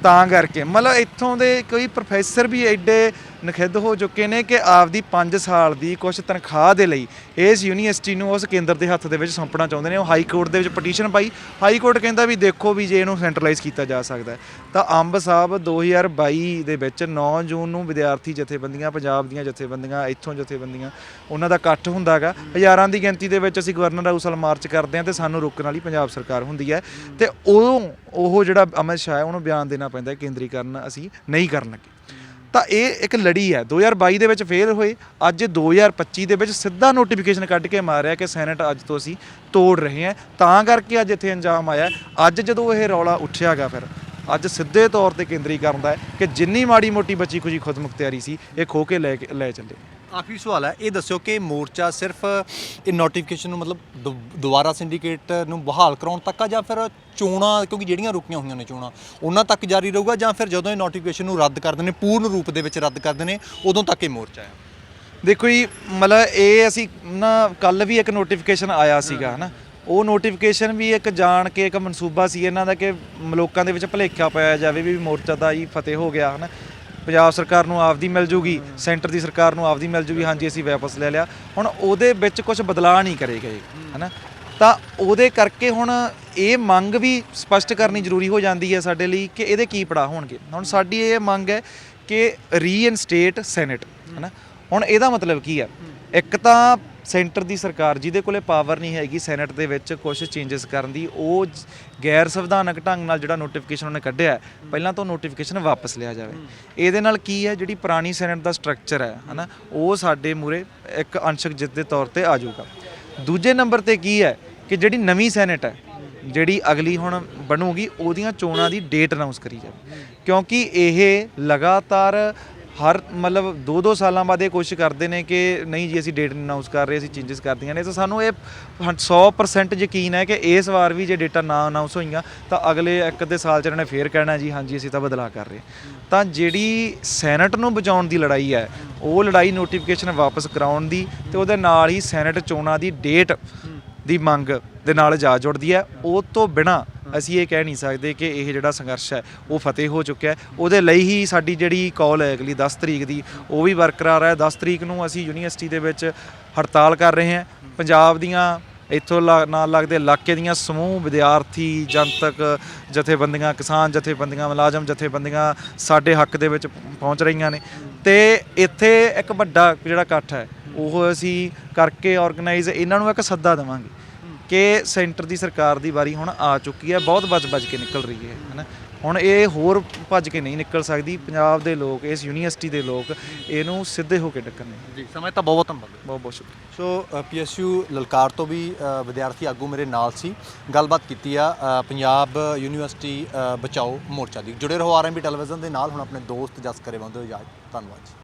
ਤਾਂ ਕਰਕੇ। ਮਤਲਬ ਇੱਥੋਂ ਦੇ ਕੋਈ ਪ੍ਰੋਫੈਸਰ ਵੀ ਐਡੇ ਨਖਿੱਧ ਹੋ ਚੁੱਕੇ ਨੇ ਕਿ ਆਪਦੀ 5 ਸਾਲ ਦੀ ਕੁਝ ਤਨਖਾਹ ਦੇ ਲਈ ਇਸ ਯੂਨੀਵਰਸਿਟੀ ਨੂੰ ਉਸ ਕੇਂਦਰ ਦੇ ਹੱਥ ਦੇ ਵਿੱਚ ਸੌਂਪਣਾ ਚਾਹੁੰਦੇ ਨੇ। ਉਹ ਹਾਈ ਕੋਰਟ ਦੇ ਵਿੱਚ ਪਟੀਸ਼ਨ ਪਾਈ। ਹਾਈ ਕੋਰਟ ਕਹਿੰਦਾ ਵੀ ਦੇਖੋ ਵੀ ਜੇ ਇਹਨੂੰ ਸੈਂਟਰਲਾਈਜ਼ ਕੀਤਾ ਜਾ ਸਕਦਾ ਤਾਂ ਅੰਬ ਸਾਹਿਬ 2022 ਦੇ ਵਿੱਚ 9 ਜੂਨ ਨੂੰ ਵਿਦਿਆਰਥੀ ਜਥੇਬੰਦੀਆਂ, ਪੰਜਾਬ ਦੀਆਂ ਜਥੇਬੰਦੀਆਂ, ਇੱਥੋਂ ਜਥੇਬੰਦੀਆਂ, ਉਹਨਾਂ ਦਾ ਇਕੱਠ ਹੁੰਦਾਗਾ। ਹਜ਼ਾਰਾਂ ਦੀ ਗਿਣਤੀ ਦੇ ਵਿੱਚ ਅਸੀਂ ਗਵਰਨਰ ਹਾਊਸ ਵੱਲ ਮਾਰਚ ਕਰਦੇ ਹਾਂ ਤੇ ਸਾਨੂੰ ਰੋਕਣ ਵਾਲੀ ਪੰਜਾਬ ਸਰਕਾਰ ਹੁੰਦੀ ਹੈ। ਤੇ ਉਦੋਂ ਉਹ ਜਿਹੜਾ ਅਮਿਤ ਸ਼ਾਹ ਹੈ, ਉਹਨੂੰ ਬਿਆਨ ਦੇਣਾ ਪੈਂਦਾ ਕੇਂਦਰੀਕਰਨ ਅਸੀਂ ਨਹੀਂ ਕਰਨ ਲੱਗੇ ਤਾਂ ਇਹ ਇੱਕ ਲੜੀ ਹੈ। 2022 ਦੇ ਵਿੱਚ ਫੇਲ ਹੋਏ। ਅੱਜ 2025 ਦੇ ਵਿੱਚ ਸਿੱਧਾ ਨੋਟੀਫਿਕੇਸ਼ਨ ਕੱਢ ਕੇ ਮਾਰਿਆ ਕਿ ਸੈਨੇਟ ਅੱਜ ਤੋਂ ਅਸੀਂ ਤੋੜ ਰਹੇ ਹਾਂ। ਤਾਂ ਕਰਕੇ ਅੱਜ ਇੱਥੇ ਅੰਜਾਮ ਆਇਆ ਅੱਜ ਜਦੋਂ ਇਹ ਰੌਲਾ ਉੱਠਿਆਗਾ ਫਿਰ, ਅੱਜ ਸਿੱਧੇ ਤੌਰ ਤੇ ਕੇਂਦਰੀਕਰਨ ਦਾ ਹੈ ਕਿ ਜਿੰਨੀ ਮਾੜੀ ਮੋਟੀ ਬੱਚੀ ਖੁਸ਼ੀ ਖੁਦਮੁਖਤਿਆਰੀ ਸੀ, ਇਹ ਖੋ ਕੇ ਲੈ ਕੇ ਲੈ ਚੱਲੇ। ਆਖਰੀ ਸਵਾਲ ਹੈ, ਇਹ ਦੱਸਿਓ ਕਿ ਮੋਰਚਾ ਸਿਰਫ ਇਹ ਨੋਟੀਫਿਕੇਸ਼ਨ ਨੂੰ ਮਤਲਬ ਦੁ- ਦੁਬਾਰਾ ਸਿੰਡੀਕੇਟ ਨੂੰ ਬਹਾਲ ਕਰਾਉਣ ਤੱਕ ਆ ਜਾਂ ਫਿਰ ਚੋਣਾਂ, ਕਿਉਂਕਿ ਜਿਹੜੀਆਂ ਰੁਕੀਆਂ ਹੋਈਆਂ ਨੇ ਚੋਣਾਂ, ਉਹਨਾਂ ਤੱਕ ਜਾਰੀ ਰਹੂਗਾ ਜਾਂ ਫਿਰ ਜਦੋਂ ਇਹ ਨੋਟੀਫਿਕੇਸ਼ਨ ਨੂੰ ਰੱਦ ਕਰਦੇ ਨੇ ਪੂਰਨ ਰੂਪ ਦੇ ਵਿੱਚ ਰੱਦ ਕਰਦੇ ਨੇ ਉਦੋਂ ਤੱਕ ਇਹ ਮੋਰਚਾ ਹੈ? ਦੇਖੋ ਜੀ, ਮਤਲਬ ਇਹ ਅਸੀਂ ਨਾ ਕੱਲ ਵੀ ਇੱਕ ਨੋਟੀਫਿਕੇਸ਼ਨ ਆਇਆ ਸੀਗਾ, ਹਨਾ? ਉਹ ਨੋਟੀਫਿਕੇਸ਼ਨ ਵੀ ਇੱਕ ਜਾਣ ਕੇ ਇੱਕ ਮਨਸੂਬਾ ਸੀ ਇਹਨਾਂ ਦਾ ਕਿ ਲੋਕਾਂ ਦੇ ਵਿੱਚ ਭੁਲੇਖਾ ਪਾਇਆ ਜਾਵੇ ਵੀ ਮੋਰਚਾ ਦਾ ਹੀ ਫਤਿਹ ਹੋ ਗਿਆ, ਹਨਾ? ਪੰਜਾਬ ਸਰਕਾਰ ਨੂੰ ਆਪਦੀ ਮਿਲ ਜੂਗੀ, ਸੈਂਟਰ ਦੀ ਸਰਕਾਰ ਨੂੰ ਆਪਦੀ ਮਿਲ ਜੂਗੀ, ਹਾਂਜੀ, ਅਸੀਂ ਵਾਪਸ ਲੈ ਲਿਆ। ਹੁਣ ਉਹਦੇ ਵਿੱਚ ਕੁਝ ਬਦਲਾਅ ਨਹੀਂ ਕਰੇ ਗਏ, ਹਨਾ? ਤਾਂ ਉਹਦੇ ਕਰਕੇ ਹੁਣ ਇਹ ਮੰਗ ਵੀ ਸਪਸ਼ਟ ਕਰਨੀ ਜ਼ਰੂਰੀ ਹੋ ਜਾਂਦੀ ਹੈ ਸਾਡੇ ਲਈ ਕਿ ਇਹਦੇ ਕੀ ਪੜਾ ਹੋਣਗੇ। ਹੁਣ ਸਾਡੀ ਇਹ ਮੰਗ ਹੈ ਕਿ ਰੀਇਨਸਟੇਟ ਸੈਨੇਟ ਹਨਾ? ਹੁਣ ਇਹਦਾ ਮਤਲਬ ਕੀ ਹੈ? ਇੱਕ ਤਾਂ ਸੈਂਟਰ ਦੀ ਸਰਕਾਰ ਜਿਹਦੇ ਕੋਲੇ ਪਾਵਰ ਨਹੀਂ ਹੈਗੀ ਸੈਨੇਟ ਦੇ ਵਿੱਚ ਕੁਝ ਚੇਂਜਸ ਕਰਨ ਦੀ ਉਹ ਗੈਰ ਸੰਵਿਧਾਨਕ ਢੰਗ ਨਾਲ ਜਿਹੜਾ ਨੋਟੀਫਿਕੇਸ਼ਨ ਉਹਨੇ ਕੱਢਿਆ ਹੈ, ਪਹਿਲਾਂ ਤੋਂ ਨੋਟੀਫਿਕੇਸ਼ਨ ਵਾਪਸ ਲਿਆ ਜਾਵੇ। ਇਹਦੇ ਨਾਲ ਕੀ ਹੈ ਜਿਹੜੀ ਪੁਰਾਣੀ ਸੈਨੇਟ ਦਾ ਸਟਰਕਚਰ ਹੈ ਹਨਾ ਉਹ ਸਾਡੇ ਮੂਰੇ ਇੱਕ ਅੰਸ਼ਕ ਜਿੱਤ ਦੇ ਤੌਰ ਤੇ ਆ ਜਾਊਗਾ। ਦੂਜੇ ਨੰਬਰ ਤੇ ਕੀ ਹੈ ਕਿ ਜਿਹੜੀ ਨਵੀਂ ਸੈਨੇਟ ਹੈ ਜਿਹੜੀ ਅਗਲੀ ਹੁਣ ਬਣੂਗੀ ਉਹਦੀਆਂ ਚੋਣਾਂ ਦੀ ਡੇਟ ਅਨਾਉਂਸ ਕਰੀ ਜਾਵੇ। ਕਿਉਂਕਿ ਇਹ ਲਗਾਤਾਰ ਹਰ ਮਤਲਬ 2-2 ਸਾਲਾਂ ਬਾਅਦ ਇਹ ਕੋਸ਼ਿਸ਼ ਕਰਦੇ ਨੇ ਕਿ ਨਹੀਂ ਜੀ, ਅਸੀਂ ਡੇਟ ਅਨਾਉਂਸ ਕਰ ਰਹੇ, ਅਸੀਂ ਚੇਂਜਸ ਕਰਦੀਆਂ ਨੇ। ਤਾਂ ਸਾਨੂੰ ਇਹ 100% ਯਕੀਨ ਹੈ ਕਿ ਇਸ ਵਾਰ ਵੀ ਜੇ ਡੇਟਾ ਨਾ ਅਨਾਉਂਸ ਹੋਈਆਂ, ਤਾਂ ਅਗਲੇ ਇੱਕ ਅੱਧੇ ਸਾਲ ਚ ਇਹਨਾਂ ਨੇ ਫੇਰ ਕਹਿਣਾ ਜੀ, ਹਾਂਜੀ, ਅਸੀਂ ਤਾਂ ਬਦਲਾਅ ਕਰ ਰਹੇ ਤਾਂ ਜਿਹੜੀ ਸੈਨੇਟ ਨੂੰ ਬਚਾਉਣ ਦੀ ਲੜਾਈ ਹੈ, ਉਹ ਲੜਾਈ ਨੋਟੀਫਿਕੇਸ਼ਨ ਵਾਪਸ ਕਰਾਉਣ ਦੀ ਤੇ ਉਹਦੇ ਨਾਲ ਹੀ ਸੈਨੇਟ ਚੋਣਾਂ ਦੀ ਡੇਟ ਦੀ ਮੰਗ ਦੇ ਨਾਲ ਜਾ ਜੁੜਦੀ ਹੈ। ਉਹ ਤੋਂ ਬਿਨਾ ਅਸੀਂ ਇਹ ਕਹਿ ਨਹੀਂ ਸਕਦੇ ਕਿ ਇਹ ਜਿਹੜਾ ਸੰਘਰਸ਼ ਹੈ, ਉਹ ਫਤਿਹ ਹੋ ਚੁੱਕਿਆ ਹੈ। ਉਹਦੇ ਲਈ ਹੀ ਸਾਡੀ ਜਿਹੜੀ ਕਾਲ ਹੈ ਅਗਲੀ 10 ਤਰੀਕ ਦੀ, ਉਹ ਵੀ ਬਰਕਰਾਰ ਹੈ। 10 ਤਰੀਕ ਨੂੰ ਅਸੀਂ ਯੂਨੀਵਰਸਿਟੀ ਦੇ ਵਿੱਚ ਹੜਤਾਲ ਕਰ ਰਹੇ ਹਾਂ। ਪੰਜਾਬ ਦੀਆਂ ਇੱਥੋਂ ਲਾ- ਨਾਲ ਲੱਗਦੇ ਇਲਾਕੇ ਦੀਆਂ ਸਮੂਹ ਵਿਦਿਆਰਥੀ, ਜਨਤਕ, ਜਥੇਬੰਦੀਆਂ, ਕਿਸਾਨ ਜਥੇਬੰਦੀਆਂ, ਮੁਲਾਜ਼ਮ ਜਥੇਬੰਦੀਆਂ ਸਾਡੇ ਹੱਕ ਦੇ ਵਿੱਚ ਪਹੁੰਚ ਰਹੀਆਂ ਨੇ। ਤੇ ਇੱਥੇ ਇੱਕ ਵੱਡਾ ਜਿਹੜਾ ਇਕੱਠ ਹੈ, ਉਹ ਅਸੀਂ ਕਰਕੇ ਆਰਗੇਨਾਈਜ਼ ਇਹਨਾਂ ਨੂੰ ਇੱਕ ਸੱਦਾ ਦੇਵਾਂਗੇ। ਕਿ ਸੈਂਟਰ ਦੀ ਸਰਕਾਰ ਦੀ ਵਾਰੀ ਹੁਣ ਆ ਚੁੱਕੀ ਹੈ ਬਹੁਤ ਬਚ-ਬਚ ਕੇ ਨਿਕਲ ਰਹੀ ਹੈ ਹੈਨਾ। ਹੁਣ ਇਹ ਹੋਰ ਭੱਜ ਕੇ ਨਹੀਂ ਨਿਕਲ ਸਕਦੀ ਪੰਜਾਬ ਦੇ ਲੋਕ ਇਸ ਯੂਨੀਵਰਸਿਟੀ ਦੇ ਲੋਕ ਇਹਨੂੰ ਸਿੱਧੇ ਹੋ ਕੇ ਡੱਕਣ ਜੀ ਸਮੇਂ ਤਾਂ ਬਹੁਤ ਧੰਨਵਾਦ ਬਹੁਤ ਬਹੁਤ ਸ਼ੁਕਰੀਆ। ਸੋ ਪੀਐਸਯੂ ਲਲਕਾਰ ਤੋਂ ਵੀ ਵਿਦਿਆਰਥੀ ਆਗੂ ਮੇਰੇ ਨਾਲ ਸੀ ਗੱਲਬਾਤ ਕੀਤੀ ਆ ਪੰਜਾਬ ਯੂਨੀਵਰਸਿਟੀ ਬਚਾਓ ਮੋਰਚਾ ਦੀ। ਜੁੜੇ ਰਹੋ ਆਰਐਮਬੀ ਟੈਲੀਵਿਜ਼ਨ ਦੇ ਨਾਲ ਹੁਣ ਆਪਣੇ ਦੋਸਤ ਜਸ ਕਰੇ ਬੰਦੇ ਹੋ ਇਜਾਜ਼ਤ ਧੰਨਵਾਦ ਜੀ।